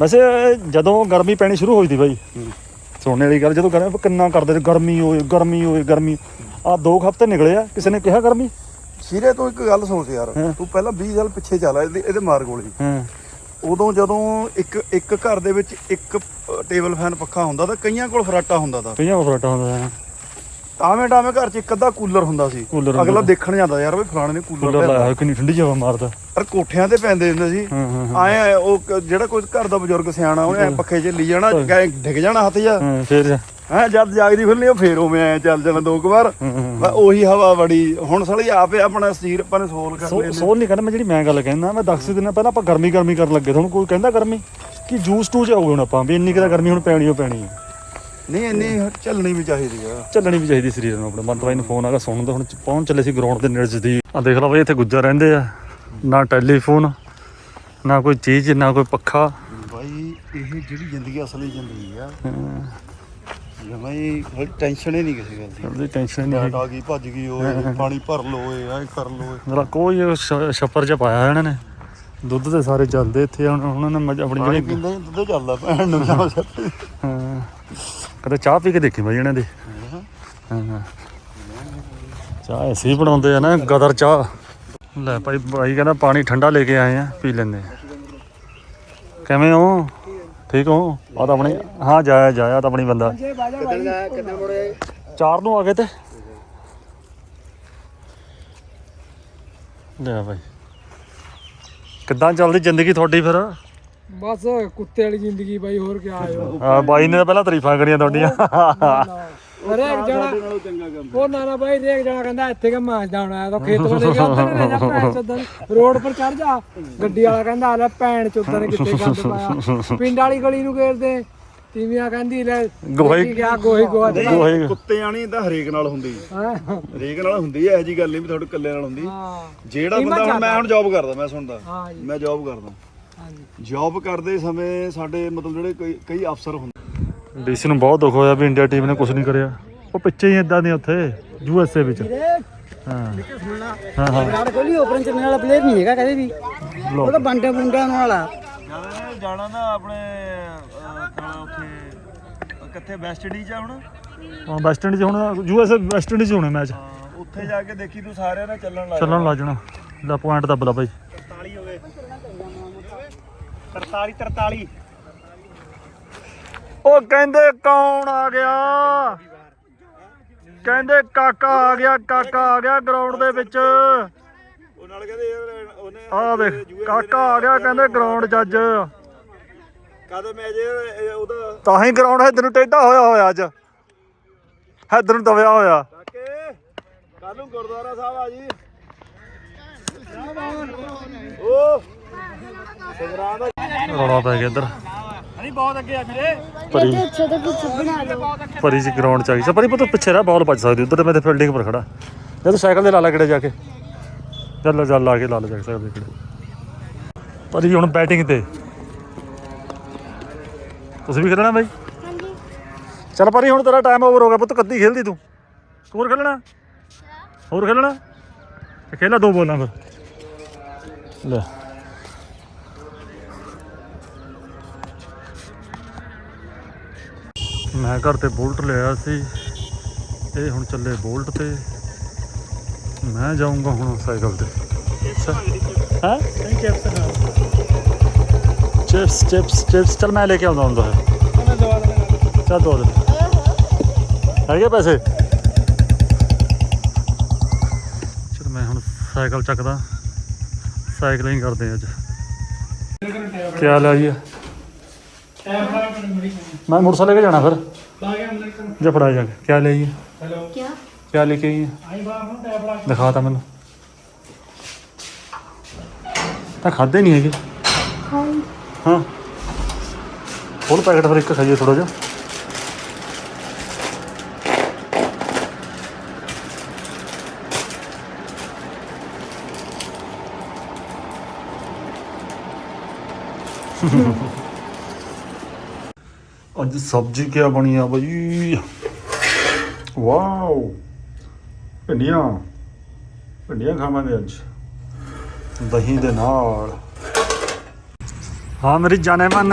ਵੈਸੇ ਜਦੋਂ ਗਰਮੀ ਪੈਣੀ ਸ਼ੁਰੂ ਹੋਈ ਸੀ ਬਾਈ ਹੂੰ। ਸੋਨੇ ਵਾਲੀ ਗੱਲ ਜਦੋਂ ਗਰਮੀ ਕਿੰਨਾ ਕਰਦੇ ਸੀ ਗਰਮੀ ਹੋਏ ਗਰਮੀ ਹੋਏ ਗਰਮੀ। ਆ ਦੋ ਕੁ ਹਫ਼ਤੇ ਨਿਕਲੇ ਆ ਕਿਸੇ ਨੇ ਕਿਹਾ ਗਰਮੀ? ਸ਼ੀਰੇ ਤੂੰ ਇੱਕ ਗੱਲ ਸੋਚ ਯਾਰ ਹਾਂ। ਤੂੰ ਪਹਿਲਾਂ 20 ਸਾਲ ਪਿੱਛੇ ਚੱਲ ਇਹਦੇ ਇਹਦੇ ਮਾਰ ਗੋਲੀ। ਹਾਂ। ਉਦੋਂ ਜਦੋਂ ਇੱਕ ਇੱਕ ਘਰ ਦੇ ਵਿੱਚ ਇੱਕ ਟੇਬਲ ਫੈਨ ਪੱਖਾ ਹੁੰਦਾ ਤਾਂ ਕਈਆਂ ਕੋਲ ਫਰਾਟਾ ਹੁੰਦਾ ਤਾਂ। ਕਈਆਂ ਫਰਾਟਾ ਹੁੰਦਾ ਹੈ ਟਾਵੇਂ ਟਾਵੇਂ ਘਰ 'ਚ ਇੱਕ ਅੱਧਾ ਕੂਲਰ ਹੁੰਦਾ ਸੀ। ਕੂਲਰ ਅਗਲਾ। ਦੇਖਣ ਜਾਂਦਾ ਯਾਰ ਬਈ ਫਲਾਣੇ ਨੇ ਕੂਲਰ ਲਾਇਆ ਹੋਇਆ, ਕਿੰਨੀ ਠੰਡੀ ਹਵਾ ਮਾਰਦਾ। ਪਰ ਕੋਠਿਆਂ ਤੇ ਪੈਂਦੇ ਹੁੰਦੇ ਸੀ। ਹਾਂ ਹਾਂ ਹਾਂ। ਆਏ ਉਹ ਕ- ਜਿਹੜਾ ਕੋਈ ਘਰ ਦਾ ਬਜ਼ੁਰਗ ਸਿਆਣਾ ਉਹਨੇ ਐਂ ਪੱਖੇ 'ਚ ਲਈ ਜਾਣਾ ਗਾਇ ਡਿੱਗ ਜਾਣਾ ਹੱਥ ਜਾ ਹਾਂ ਫਿਰ। ਜਾ। ਹੈ ਜਦ ਜਾਗਦੀ ਫਿਰਨੀ ਉਹ ਫੇਰ ਉਵੇਂ ਐ ਚੱਲ ਜਾਣਾ ਦੋ ਕੁ ਵਾਰ। ਹਾਂ, ਹਾਂ, ਬਸ ਉਹੀ ਹਵਾ ਬੜੀ ਹੁਣ ਸਾਲੀ ਆਪੇ ਆਪਣਾ ਸਰੀਰ ਆਪਾਂ ਨੇ ਸੋਲ ਕਰ ਸੋ ਲੈਨੇ ਸੋਲ ਨਹੀਂ ਕਹਿੰਦਾ ਮੈਂ ਜਿਹੜੀ ਮੈਂ ਗੱਲ ਕਹਿੰਦਾ ਮੈਂ ਦੱਸ ਦਿਨਾਂ ਪਹਿਲਾਂ ਆਪਾਂ ਗਰਮੀ ਗਰਮੀ ਕਰਨ ਲੱਗੇ ਤੁਹਾਨੂੰ ਕੋਈ ਕਹਿੰਦਾ ਗਰਮੀ? ਕਿ ਜੂਸ ਟੂ ਆਉਗੇ ਹੁਣ ਆਪਾਂ ਵੀ ਇੰਨੀ ਕਿਤਾ ਗਰਮੀ ਹੁਣ ਪੈਣੀ ਓ ਪੈਣੀ ਹੈ ਨਹੀਂ ਇੰਨੀ ਚੱਲਣੀ ਵੀ ਚਾਹੀਦੀ ਆ। ਚੱਲਣੀ ਵੀ ਚਾਹੀਦੀ ਸਰੀਰ ਨੂੰ ਆਪਣੇ। ਮੰਤ ਬਾਈ ਨੂੰ ਫੋਨ ਆਗਾ ਸੁਣਨ ਦਾ ਹੁਣ ਪਹੁੰਚ ਚੱਲੇ ਸੀ ਗਰਾਊਂਡ ਦੇ ਨਜ਼ਦੀਕ ਆ ਦੇਖ ਲਓ ਬਈ ਇੱਥੇ ਗੁੱਜਰ ਰਹਿੰਦੇ ਆ। ਨਾ ਟੈਲੀਫੋਨ ਨਾ ਕੋਈ ਚੀਜ਼ ਨਾ ਕੋਈ ਪੱਖਾ। ਬਾਈ ਇਹ ਜਿਹੜੀ ਜ਼ਿੰਦਗੀ ਅਸਲੀ ਜ਼ਿੰਦਗੀ ਆ। ਜਮਾਂ ਹੀ ਟੈਨਸ਼ਨ ਹੀ ਨਹੀਂ ਕਿਸੇ ਗੱਲ ਦੀ। ਉਹਦੀ ਟੈਨਸ਼ਨ ਨਹੀਂ ਆ ਗਈ ਭੱਜ ਗਈ ਓਏ ਪਾਣੀ ਭਰ ਲੋ ਓਏ ਐ ਕਰ ਲੋ ਓਏ ਮੇਰਾ ਕੋਈ ਸ਼- ਛੱਪਰ ਚ ਪਾਇਆ ਇਹਨਾਂ ਨੇ। ਦੁੱਧ ਦੇ ਸਾਰੇ ਚੱਲਦੇ ਇੱਥੇ ਹੁਣ ਉਹਨਾਂ ਨੇ ਮੱਝ- ਆਪਣੀ ਪਾਣੀ ਜਿਹੜੀ ਪੀਂਦਾ ਹੀ ਦੁੱਧ ਚੱਲਦਾ ਭੈਣ ਨੂੰ ਜਾਂ ਹਾਂ। ਕਦੇ ਚਾਹ ਪੀ ਕੇ ਦੇਖੀ ਬਾਈ ਇਹਨਾਂ ਦੀ। ਹਾਂ ਚਾਹ ਐਸੀ ਬਣਾਉਂਦੇ ਆ ਨਾ, ਗਦਰ ਚਾਹ। ਲੈ ਭਾਈ ਭਾਈ ਕਹਿੰਦਾ ਪਾਣੀ ਠੰਡਾ ਲੈ ਕੇ ਆਏ ਆ, ਪੀ ਲੈਂਦੇ ਆ। ਕਿਵੇਂ ਹੋ? ਠੀਕ ਹੋ? ਆ ਤਾਂ ਆਪਣੀ ਹਾਂ, ਜਾਇਆ ਜਾਇਆ ਤਾਂ ਆਪਣੀ ਬੰਦਾ। ਚਾਰ ਨੂੰ ਆ ਗਏ ਤੇ। ਲੈ ਭਾਈ ਕਿੱਦਾਂ ਚੱਲਦੀ ਜ਼ਿੰਦਗੀ ਤੁਹਾਡੀ ਫਿਰ? ਬਸ ਕੁੱਤੇ ਵਾਲੀ ਜ਼ਿੰਦਗੀ ਬਾਈ ਹੋਰ ਕੀ ਆਇਓ। ਆ ਬਾਈ ਨੇ ਤਾਂ ਪਹਿਲਾਂ ਤਾਰੀਫਾਂ ਕਰੀਆਂ ਤੁਹਾਡੀਆਂ। ਹਰੇਕ ਜਣਾ ਉਹ ਨਾ ਨਾ ਬਾਈ ਹਰੇਕ ਜਣਾ ਕਹਿੰਦਾ ਇੱਥੇ ਕਿ ਜਾਣਾ ਆ ਤਾਂ ਖੇਤ ਵਾਲੇ ਗਿਆ ਉੱਧਰ ਲੈ ਜਾ ਭੈਣ ਚੋਦਨ ਰੋਡ ਪਰ ਚੜ ਜਾ। ਗੱਡੀ ਵਾਲਾ ਕਹਿੰਦਾ ਆ ਲੈ ਭੈਣ ਚੋਦਨ ਨੇ ਕਿੱਥੇ ਗੰਦ ਪਾਇਆ? ਪਿੰਡ ਵਾਲੀ ਗਲੀ ਨੂੰ ਘੇਰਦੇ। ਤੀਵੀਆਂ ਕਹਿੰਦੀ ਲੈ ਗੋਹੇ- ਗਿਆ ਗੋਹੀ ਗੋਹਾ ਤੇ ਗੋਹੇ ਕੁੱਤੇ ਆਣੀ ਤਾਂ ਹਰੇਕ ਨਾਲ ਹੁੰਦੀ। ਹਾਂ? ਹਰੇਕ ਨਾਲ ਹੁੰਦੀ ਐ ਇਹ ਜੀ ਗੱਲ ਨਹੀਂ ਵੀ ਤੁਹਾਡੇ ਇਕੱਲੇ ਨਾਲ ਹੁੰਦੀ। ਹਾਂ। ਜਿਹੜਾ ਬੰਦਾ ਹੁਣ ਮੈਂ ਹੁਣ ਜੌਬ ਕਰਦਾ ਮੈਂ ਸੁਣਦਾ। ਹਾਂ ਮੈਂ ਜੌਬ ਕਰਦਾ। ਜੌਬ ਕਰਦੇ ਸਮੇਂ ਸਾਡੇ ਮਤਲਬ ਜਿਹੜੇ ਕਈ ਕਈ ਅਫਸਰ ਹੁੰਦੇ ਡੀਸੀ ਨੂੰ ਬਹੁਤ ਦੁੱਖ ਹੋਇਆ ਵੀ ਇੰਡੀਆ ਟੀਮ ਨੇ ਕੁਝ ਨਹੀਂ ਕਰਿਆ। ਉਹ ਪਿੱਛੇ ਹੀ ਇਦਾਂ ਦੇ ਉੱਥੇ ਯੂ ਐਸ ਏ ਵਿੱਚ। ਹਾਂ। ਹਾਂ ਹਾਂ। ਵਿਰਾਟ ਕੋਹਲੀ ਓਪਨ ਚੱਲਣ ਵਾਲਾ ਪਲੇਅਰ ਨਹੀਂ ਹੈਗਾ ਕਦੇ ਵੀ। ਉਹ ਤਾਂ ਬੰਡੇ ਬੁੰਡਿਆਂ ਵਾਲਾ ਜਾਣਾ ਨਾ ਆਪਣੇ ਉੱਥੇ ਕਿੱਥੇ ਵੈਸਟ ਇੰਡੀਜ਼ ਆ ਹੁਣ? ਹਾਂ ਵੈਸਟ ਇੰਡੀਜ਼ ਹੁਣ U S A West Indies ਹੋਣੇ ਮੈਚ। ਹਾਂ, ਉੱਥੇ ਜਾ ਕੇ ਦੇਖੀ ਤੂੰ ਸਾਰਿਆਂ ਨਾਲ ਚੱਲਣ ਲੱਗ ਚੱਲਣ ਲੱਗ ਜਾਣਾ। ਲੈ ਪੁਆਇੰਟ ਦੱਬਲਾ ਬਾਈ। 43 ਹੋ ਗਏ। 43 43 ਉਹ ਕਹਿੰਦੇ ਕੌਣ ਆ ਗਿਆ? ਕਹਿੰਦੇ ਕਾਕਾ ਆ ਗਿਆ ਕਾਕਾ ਆ ਗਿਆ ਗਰਾਊਂਡ ਦੇ ਵਿੱਚ। ਉਹ ਨਾਲ ਕਹਿੰਦੇ ਯਾਰ ਉਹਨੇ ਆਹ ਦੇਖ ਕਾਕਾ ਆ ਗਿਆ ਕਹਿੰਦੇ ਗਰਾਊਂਡ ਅੱਜ ਕਦ ਮੈਚ ਉਹਦਾ ਤਾਂ ਹੀ ਗਰਾਊਂਡ ਹੈ ਨੂੰ ਟੇਢਾ ਹੋਇਆ ਹੋਇਆ ਅੱਜ। ਹੈਦਰ ਨੂੰ ਦਬਿਆ ਹੋਇਆ। ਕਾਕੇ ਕੱਲ ਨੂੰ ਗੁਰਦੁਆਰਾ ਸਾਹਿਬ ਆ ਜੀ। ਓ ਰੌਲਾ ਪੈ ਗਿਆ ਇੱਧਰ। ਨਹੀਂ ਬਹੁਤ ਅੱਗੇ ਆ ਵੀਰੇ। ਪਰੀ ਅੱਛਾ ਤਾਂ ਕੁਝ ਬਣਾ ਲਓ। ਪਰੀ ਜੀ ਗਰਾਊਂਡ ਚ ਆ ਗਈ। ਸਾ ਪਰੀ ਪੁੱਤ ਪਿੱਛੇ ਰਹਿ ਬਾਲ ਵੱਜ ਸਕਦੀ ਉੱਧਰ ਤੇ ਮੈਂ ਤੇ ਫੀਲਡਿੰਗ ਪਰ ਖੜਾ। ਜਾਂ ਤੂੰ ਸਾਈਕਲ ਤੇ ਲਾ ਲਾ ਕਿਹੜੇ ਜਾ ਕੇ। ਚੱਲ ਚੱਲ ਲਾ ਕੇ ਲਾ ਲਾ ਜਾ ਕੇ ਸਾਈਕਲ ਤੇ ਕਿਹੜੇ ਪਰੀ ਹੁਣ ਬੈਟਿੰਗ ਤੇ। ਤੁਸੀਂ ਵੀ ਖੇਲਣਾ ਬਾਈ? ਹਾਂਜੀ। ਚੱਲ ਪਰੀ ਹੁਣ ਤੇਰਾ ਟਾਈਮ ਓਵਰ ਹੋ ਗਿਆ ਪੁੱਤ ਕੱਦੀ ਖੇਲਦੀ ਤੂੰ। ਹੋਰ ਖੇਲਣਾ? ਹੋਰ ਖੇਲਣਾ? ਤੇ ਖੇਲਾ ਦੋ ਬੋਲਾਂ ਫਿਰ। ਲੈ। ਮੈਂ ਘਰ ਤੇ ਬੋਲਟ ਲਿਆ ਸੀ। ਇਹ ਹੁਣ ਚੱਲੇ ਬੋਲਟ ਤੇ। ਮੈਂ ਜਾਊਂਗਾ ਹੁਣ ਸਾਈਕਲ ਤੇ। ਹਾਂ? ਚਿਪਸ ਚਿਪਸ ਚਿਪਸ ਚੱਲ ਮੈਂ ਲੈ ਕੇ ਆਉਂਦਾ ਹੁੰਦਾ। ਹੈ ਚੱਲ ਦੋ ਦੇ। ਹੈਗੇ ਪੈਸੇ? ਚਲ ਮੈਂ ਹੁਣ ਸਾਈਕਲ ਚੱਕਦਾ। ਸਾਈਕਲਿੰਗ ਕਰਦੇ ਅੱਜ। ਕੀ ਹਾਲ ਹੈ ਜੀ ਮੈਂ ਮੁਰਸਾ ਲੈ ਕੇ ਜਾਣਾ ਫਿਰ। ਜਾ ਫੜਾ ਜਾ ਕੇ ਕੀ ਲੈ ਜੀ क्या? ਕੀ ਲੈ ਕੇ ਆਈ ਹੈ ਦਿਖਾ ਤਾ ਮੈਨੂੰ ਤਾਂ ਖਾਦੇ ਨਹੀਂ ਹੈਗੇ ਹਾਂ ਹੋਰ ਪੈਕਟ ਫਿਰ ਇੱਕ ਖਾਈਏ ਥੋੜਾ ਜਿਹਾ ਅੱਜ ਸਬਜ਼ੀ ਕਿਆ ਬਣੀ ਆ ਬਈ? ਵਾਓ। ਭਿੰਡੀਆਂ। ਭਿੰਡੀਆਂ ਖਾਵਾਂਗੇ ਅੱਜ। ਦਹੀਂ ਦੇ ਨਾਲ। ਹਾਂ ਮੇਰੀ ਜਾਣੇ ਮਨ।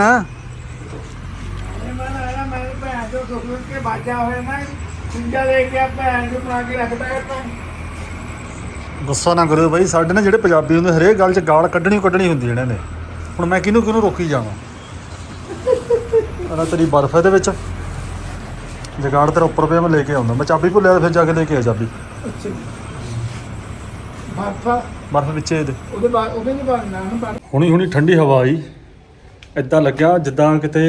ਗੁੱਸਾ ਨਾ ਕਰਿਓ ਬਾਈ ਸਾਡੇ ਨਾ ਜਿਹੜੇ ਪੰਜਾਬੀ ਹੁੰਦੇ ਹਰੇਕ ਗੱਲ 'ਚ ਗਾਲ ਕੱਢਣੀ ਕੱਢਣੀ ਹੁੰਦੀ ਇਹਨਾਂ ਨੇ। ਹੁਣ ਮੈਂ ਕਿਹਨੂੰ ਕਿਹਨੂੰ ਰੋਕੀ ਜਾਵਾਂ? ਅਨਾ ਤੇਰੀ ਬਰਫ਼ ਇਹਦੇ ਵਿੱਚ। ਜਗਾੜ ਤੇਰਾ ਉੱਪਰ ਪਿਆ ਮੈਂ ਲੈ ਕੇ ਆਉਂਦਾ। ਮੈਂ ਚਾਬੀ ਭੁੱਲਿਆ ਫਿਰ ਜਾ ਕੇ ਲੈ ਕੇ ਆ ਚਾਬੀ। ਬਾਪਾ ਬਰਫ਼ ਵਿੱਚ ਇਹਦੇ। ਉਹਦੇ ਬਾਅਦ ਉਹਦੇ ਨਹੀਂ ਬਣਨਾ ਹੁਣ ਹੁਣੀ ਹੁਣੀ ਠੰਡੀ ਹਵਾ ਆਈ। ਇਦਾਂ ਲੱਗਿਆ ਜਿੱਦਾਂ ਕਿਤੇ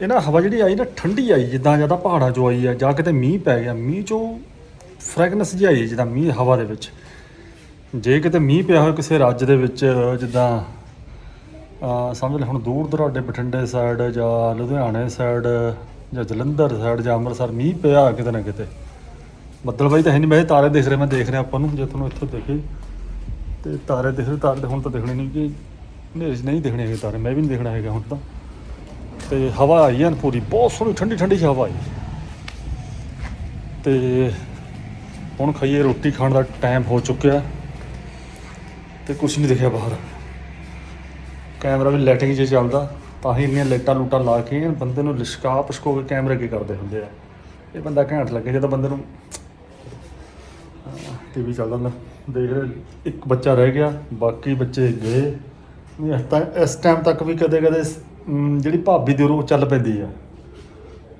ਇਹ ਨਾ ਹਵਾ ਜਿਹੜੀ ਆਈ ਨਾ ਠੰਡੀ ਆਈ ਜਿੱਦਾਂ ਜ਼ਿਆਦਾ ਪਹਾੜਾਂ 'ਚੋਂ ਆਈ ਆ ਜਾਂ ਕਿਤੇ ਮੀਂਹ ਪੈ ਗਿਆ। ਮੀਂਹ 'ਚੋਂ ਫ੍ਰੈਗਨੈਂਸ ਜਿਹੀ ਆਈ ਜਿੱਦਾਂ ਮੀਂਹ ਹਵਾ ਦੇ ਵਿੱਚ। ਜੇ ਕਿਤੇ ਮੀਂਹ ਪਿਆ ਹੋਇਆ ਕਿਸੇ ਰਾਜ ਦੇ ਵਿੱਚ ਜਿੱਦਾਂ ਸਮਝ ਲੈ, ਹੁਣ ਦੂਰ ਦਰਾਡੇ ਬਠਿੰਡੇ ਸਾਈਡ ਜਾਂ ਲੁਧਿਆਣੇ ਸਾਈਡ ਜਾਂ ਜਲੰਧਰ ਸਾਈਡ ਜਾਂ ਅੰਮ੍ਰਿਤਸਰ, ਮੀਂਹ ਪਿਆ ਕਿਤੇ ਨਾ ਕਿਤੇ। ਬੱਦਲ ਬਾਈ ਤਾਂ ਹੈ ਨਹੀਂ ਵੈਸੇ ਤਾਰੇ ਦਿਖ ਰਹੇ, ਮੈਂ ਦੇਖ ਰਿਹਾ ਆਪਾਂ ਨੂੰ, ਜੇ ਤੁਹਾਨੂੰ ਇੱਥੋਂ ਦੇਖੇ। ਤੇ ਤਾਰੇ ਦਿਖ ਰਹੇ, ਤਾਰੇ ਤਾਂ ਹੁਣ ਤਾਂ ਦਿਖਣੇ ਨਹੀਂ ਕਿ ਹਨੇਰੇ 'ਚ ਨਹੀਂ ਦਿਖਣੇ ਹੈਗੇ ਤਾਰੇ, ਮੈਂ ਵੀ ਨਹੀਂ ਦੇਖਣਾ ਹੈਗਾ ਹੁਣ ਤਾਂ। ਤੇ ਹਵਾ ਆਈ ਐਨ ਪੂਰੀ, ਬਹੁਤ ਸੋਹਣੀ, ਠੰਡੀ ਠੰਡੀ ਹਵਾ ਆਈ। ਤੇ ਹੁਣ ਖਾਈਏ ਰੋਟੀ, ਖਾਣ ਦਾ ਟਾਈਮ ਹੋ ਚੁੱਕਿਆ। ਤੇ ਕੁਝ ਨਹੀਂ ਦਿਖਿਆ ਬਾਹਰ। ਕੈਮਰਾ ਵੀ ਲਾਈਟਿੰਗ 'ਚ ਚੱਲਦਾ, ਤਾਂ ਹੀ ਇੰਨੀਆਂ ਲਾਈਟਾਂ ਲੂਟਾਂ ਲਾ ਕੇ ਬੰਦੇ ਨੂੰ ਲਿਸ਼ਕਾ ਪਸ਼ਕੋ ਕੇ ਕੈਮਰੇ ਅੱਗੇ ਕਰਦੇ ਹੁੰਦੇ ਆ। ਇਹ ਬੰਦਾ ਘੈਂਟ ਲੱਗੇ ਜਦੋਂ ਬੰਦੇ ਨੂੰ ਟੀਵੀ ਚੱਲਦਾ ਹੁੰਦਾ। ਦੇਖ ਰਹੇ ਇੱਕ ਬੱਚਾ ਰਹਿ ਗਿਆ, ਬਾਕੀ ਬੱਚੇ ਗਏ। ਨਹੀਂ, ਇਸ ਤਾਂ, ਇਸ ਟਾਈਮ ਤੱਕ ਵੀ ਕਦੇ ਕਦੇ ਜਿਹੜੀ ਭਾਬੀ ਦੀ ਰੂਹ ਚੱਲ ਪੈਂਦੀ ਆ।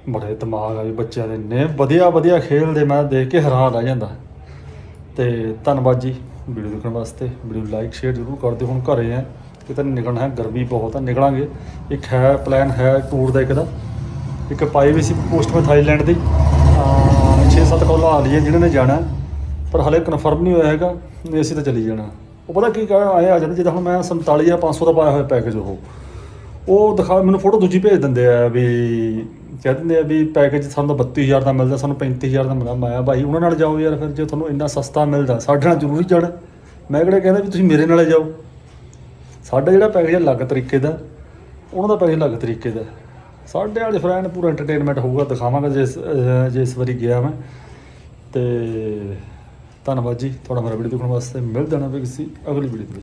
ਬੜੇ ਦਿਮਾਗ ਆ ਵੀ ਬੱਚਿਆਂ ਦੇ ਨੇ ਵਧੀਆ ਵਧੀਆ ਖੇਲਦੇ, ਮੈਂ ਦੇਖ ਕੇ ਹੈਰਾਨ ਰਹਿ ਜਾਂਦਾ। ਤੇ ਧੰਨਵਾਦ ਜੀ, ਵੀਡੀਓ ਦੇਖਣ ਵਾਸਤੇ। ਵੀਡੀਓ ਲਾਈਕ ਸ਼ੇਅਰ ਜ਼ਰੂਰ ਕਰ ਦਿਓ, ਹੁਣ ਘਰੇ ਆ। ਕਿਤੇ ਨਿਕਲਣਾ ਹੈ, ਗਰਮੀ ਬਹੁਤ ਆ, ਨਿਕਲਾਂਗੇ। ਇੱਕ ਹੈ ਪਲਾਨ ਹੈ ਟੂਰ ਦਾ ਇੱਕ ਦਾ। ਇੱਕ ਪਾਈ ਵੀ ਸੀ ਪੋਸਟ ਮੈਂ ਥਾਈਲੈਂਡ ਦੀ। 6-7 ਕਾਲਾਂ ਆ ਲਈਆਂ ਜਿਹਨਾਂ ਨੇ ਜਾਣਾ। ਪਰ ਹਲੇ ਕਨਫਰਮ ਨਹੀਂ ਹੋਇਆ ਹੈਗਾ, ਨਹੀਂ ਅਸੀਂ ਤਾਂ ਚਲੀ ਜਾਣਾ। ਉਹ ਪਤਾ ਕੀ ਕਹਾਂ ਆਏ ਆ ਜਾਂਦੇ, ਜਿੱਦਾਂ ਹੁਣ ਮੈਂ 47 ਜਾਂ 500 ਦਾ ਪਾਇਆ ਹੋਇਆ ਪੈਕੇਜ ਉਹ। ਉਹ ਦਿਖਾ ਮੈਨੂੰ ਫੋਟੋ ਦੂਜੀ ਭੇਜ ਦਿੰਦੇ ਆ ਵੀ, ਕਹਿ ਦਿੰਦੇ ਆ ਵੀ ਪੈਕੇਜ ਸਾਨੂੰ ਤਾਂ 32000 ਦਾ ਮਿਲਦਾ, ਸਾਨੂੰ 35000 ਦਾ ਮਿਲਦਾ। ਮੈਂ ਕਿਹਾ ਭਾਈ, ਉਹਨਾਂ ਨਾਲ ਜਾਓ ਯਾਰ ਫਿਰ, ਜੇ ਤੁਹਾਨੂੰ ਇੰਨਾ ਸਸਤਾ ਮਿਲਦਾ, ਸਾਡੇ ਨਾਲ ਜ਼ਰੂਰੀ ਜਾਣਾ। ਮੈਂ ਕਿਹੜੇ ਕਹਿੰਦਾ ਵੀ ਤੁਸੀਂ ਮੇਰੇ ਨਾਲ ਜਾਓ। ਸਾਡਾ ਜਿਹੜਾ ਪੈਕੇਜ ਅਲੱਗ ਤਰੀਕੇ ਦਾ, ਉਹਨਾਂ ਦਾ ਪੈਕੇਜ ਅਲੱਗ ਤਰੀਕੇ ਦਾ। ਸਾਡੇ ਵਾਲੇ ਫਰੈਂਡ ਪੂਰਾ ਐਂਟਰਟੇਨਮੈਂਟ ਹੋਊਗਾ, ਦਿਖਾਵਾਂਗਾ ਜੇ ਇਸ- ਜੇ ਇਸ ਵਾਰੀ ਗਿਆ ਮੈਂ। ਤੇ ਧੰਨਵਾਦ ਜੀ, ਤੁਹਾਡਾ ਮੇਰਾ ਵੀਡੀਓ ਦੇਖਣ ਵਾਸਤੇ। ਮਿਲ ਜਾਣਾ ਵੀ ਕਿਸੇ ਅਗਲੀ ਵੀਡੀਓ ਦੇ